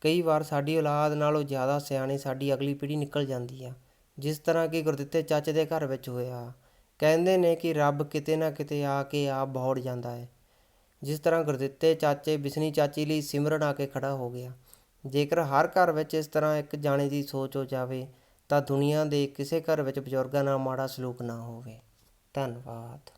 ਕਈ ਵਾਰ ਸਾਡੀ ਔਲਾਦ ਨਾਲੋਂ ਜ਼ਿਆਦਾ ਸਿਆਣੇ ਸਾਡੀ ਅਗਲੀ ਪੀੜ੍ਹੀ ਨਿਕਲ ਜਾਂਦੀ ਆ। ਜਿਸ ਤਰ੍ਹਾਂ ਕਿ ਗੁਰਦਿੱਤੇ ਚਾਚੇ ਦੇ ਘਰ ਵਿੱਚ ਹੋਇਆ। ਕਹਿੰਦੇ ਨੇ ਕਿ ਰੱਬ ਕਿਤੇ ਨਾ ਕਿਤੇ ਆ ਕੇ ਆਪ ਬੌੜ ਜਾਂਦਾ ਹੈ। ਜਿਸ ਤਰ੍ਹਾਂ ਗੁਰਦਿੱਤੇ ਚਾਚੇ ਬਿਸਨੀ ਚਾਚੀ ਲਈ ਸਿਮਰਨ ਆ ਕੇ ਖੜਾ ਹੋ ਗਿਆ। ਜੇਕਰ ਹਰ ਘਰ ਵਿੱਚ ਇਸ ਤਰ੍ਹਾਂ ਇੱਕ ਜਾਣੇ ਦੀ ਸੋਚ ਹੋ ਜਾਵੇ, ਤਾਂ ਦੁਨੀਆ ਦੇ ਕਿਸੇ ਘਰ ਵਿੱਚ ਬਜ਼ੁਰਗਾਂ ਨਾਲ ਮਾੜਾ ਸਲੂਕ ਨਾ ਹੋਵੇ। ਧੰਨਵਾਦ।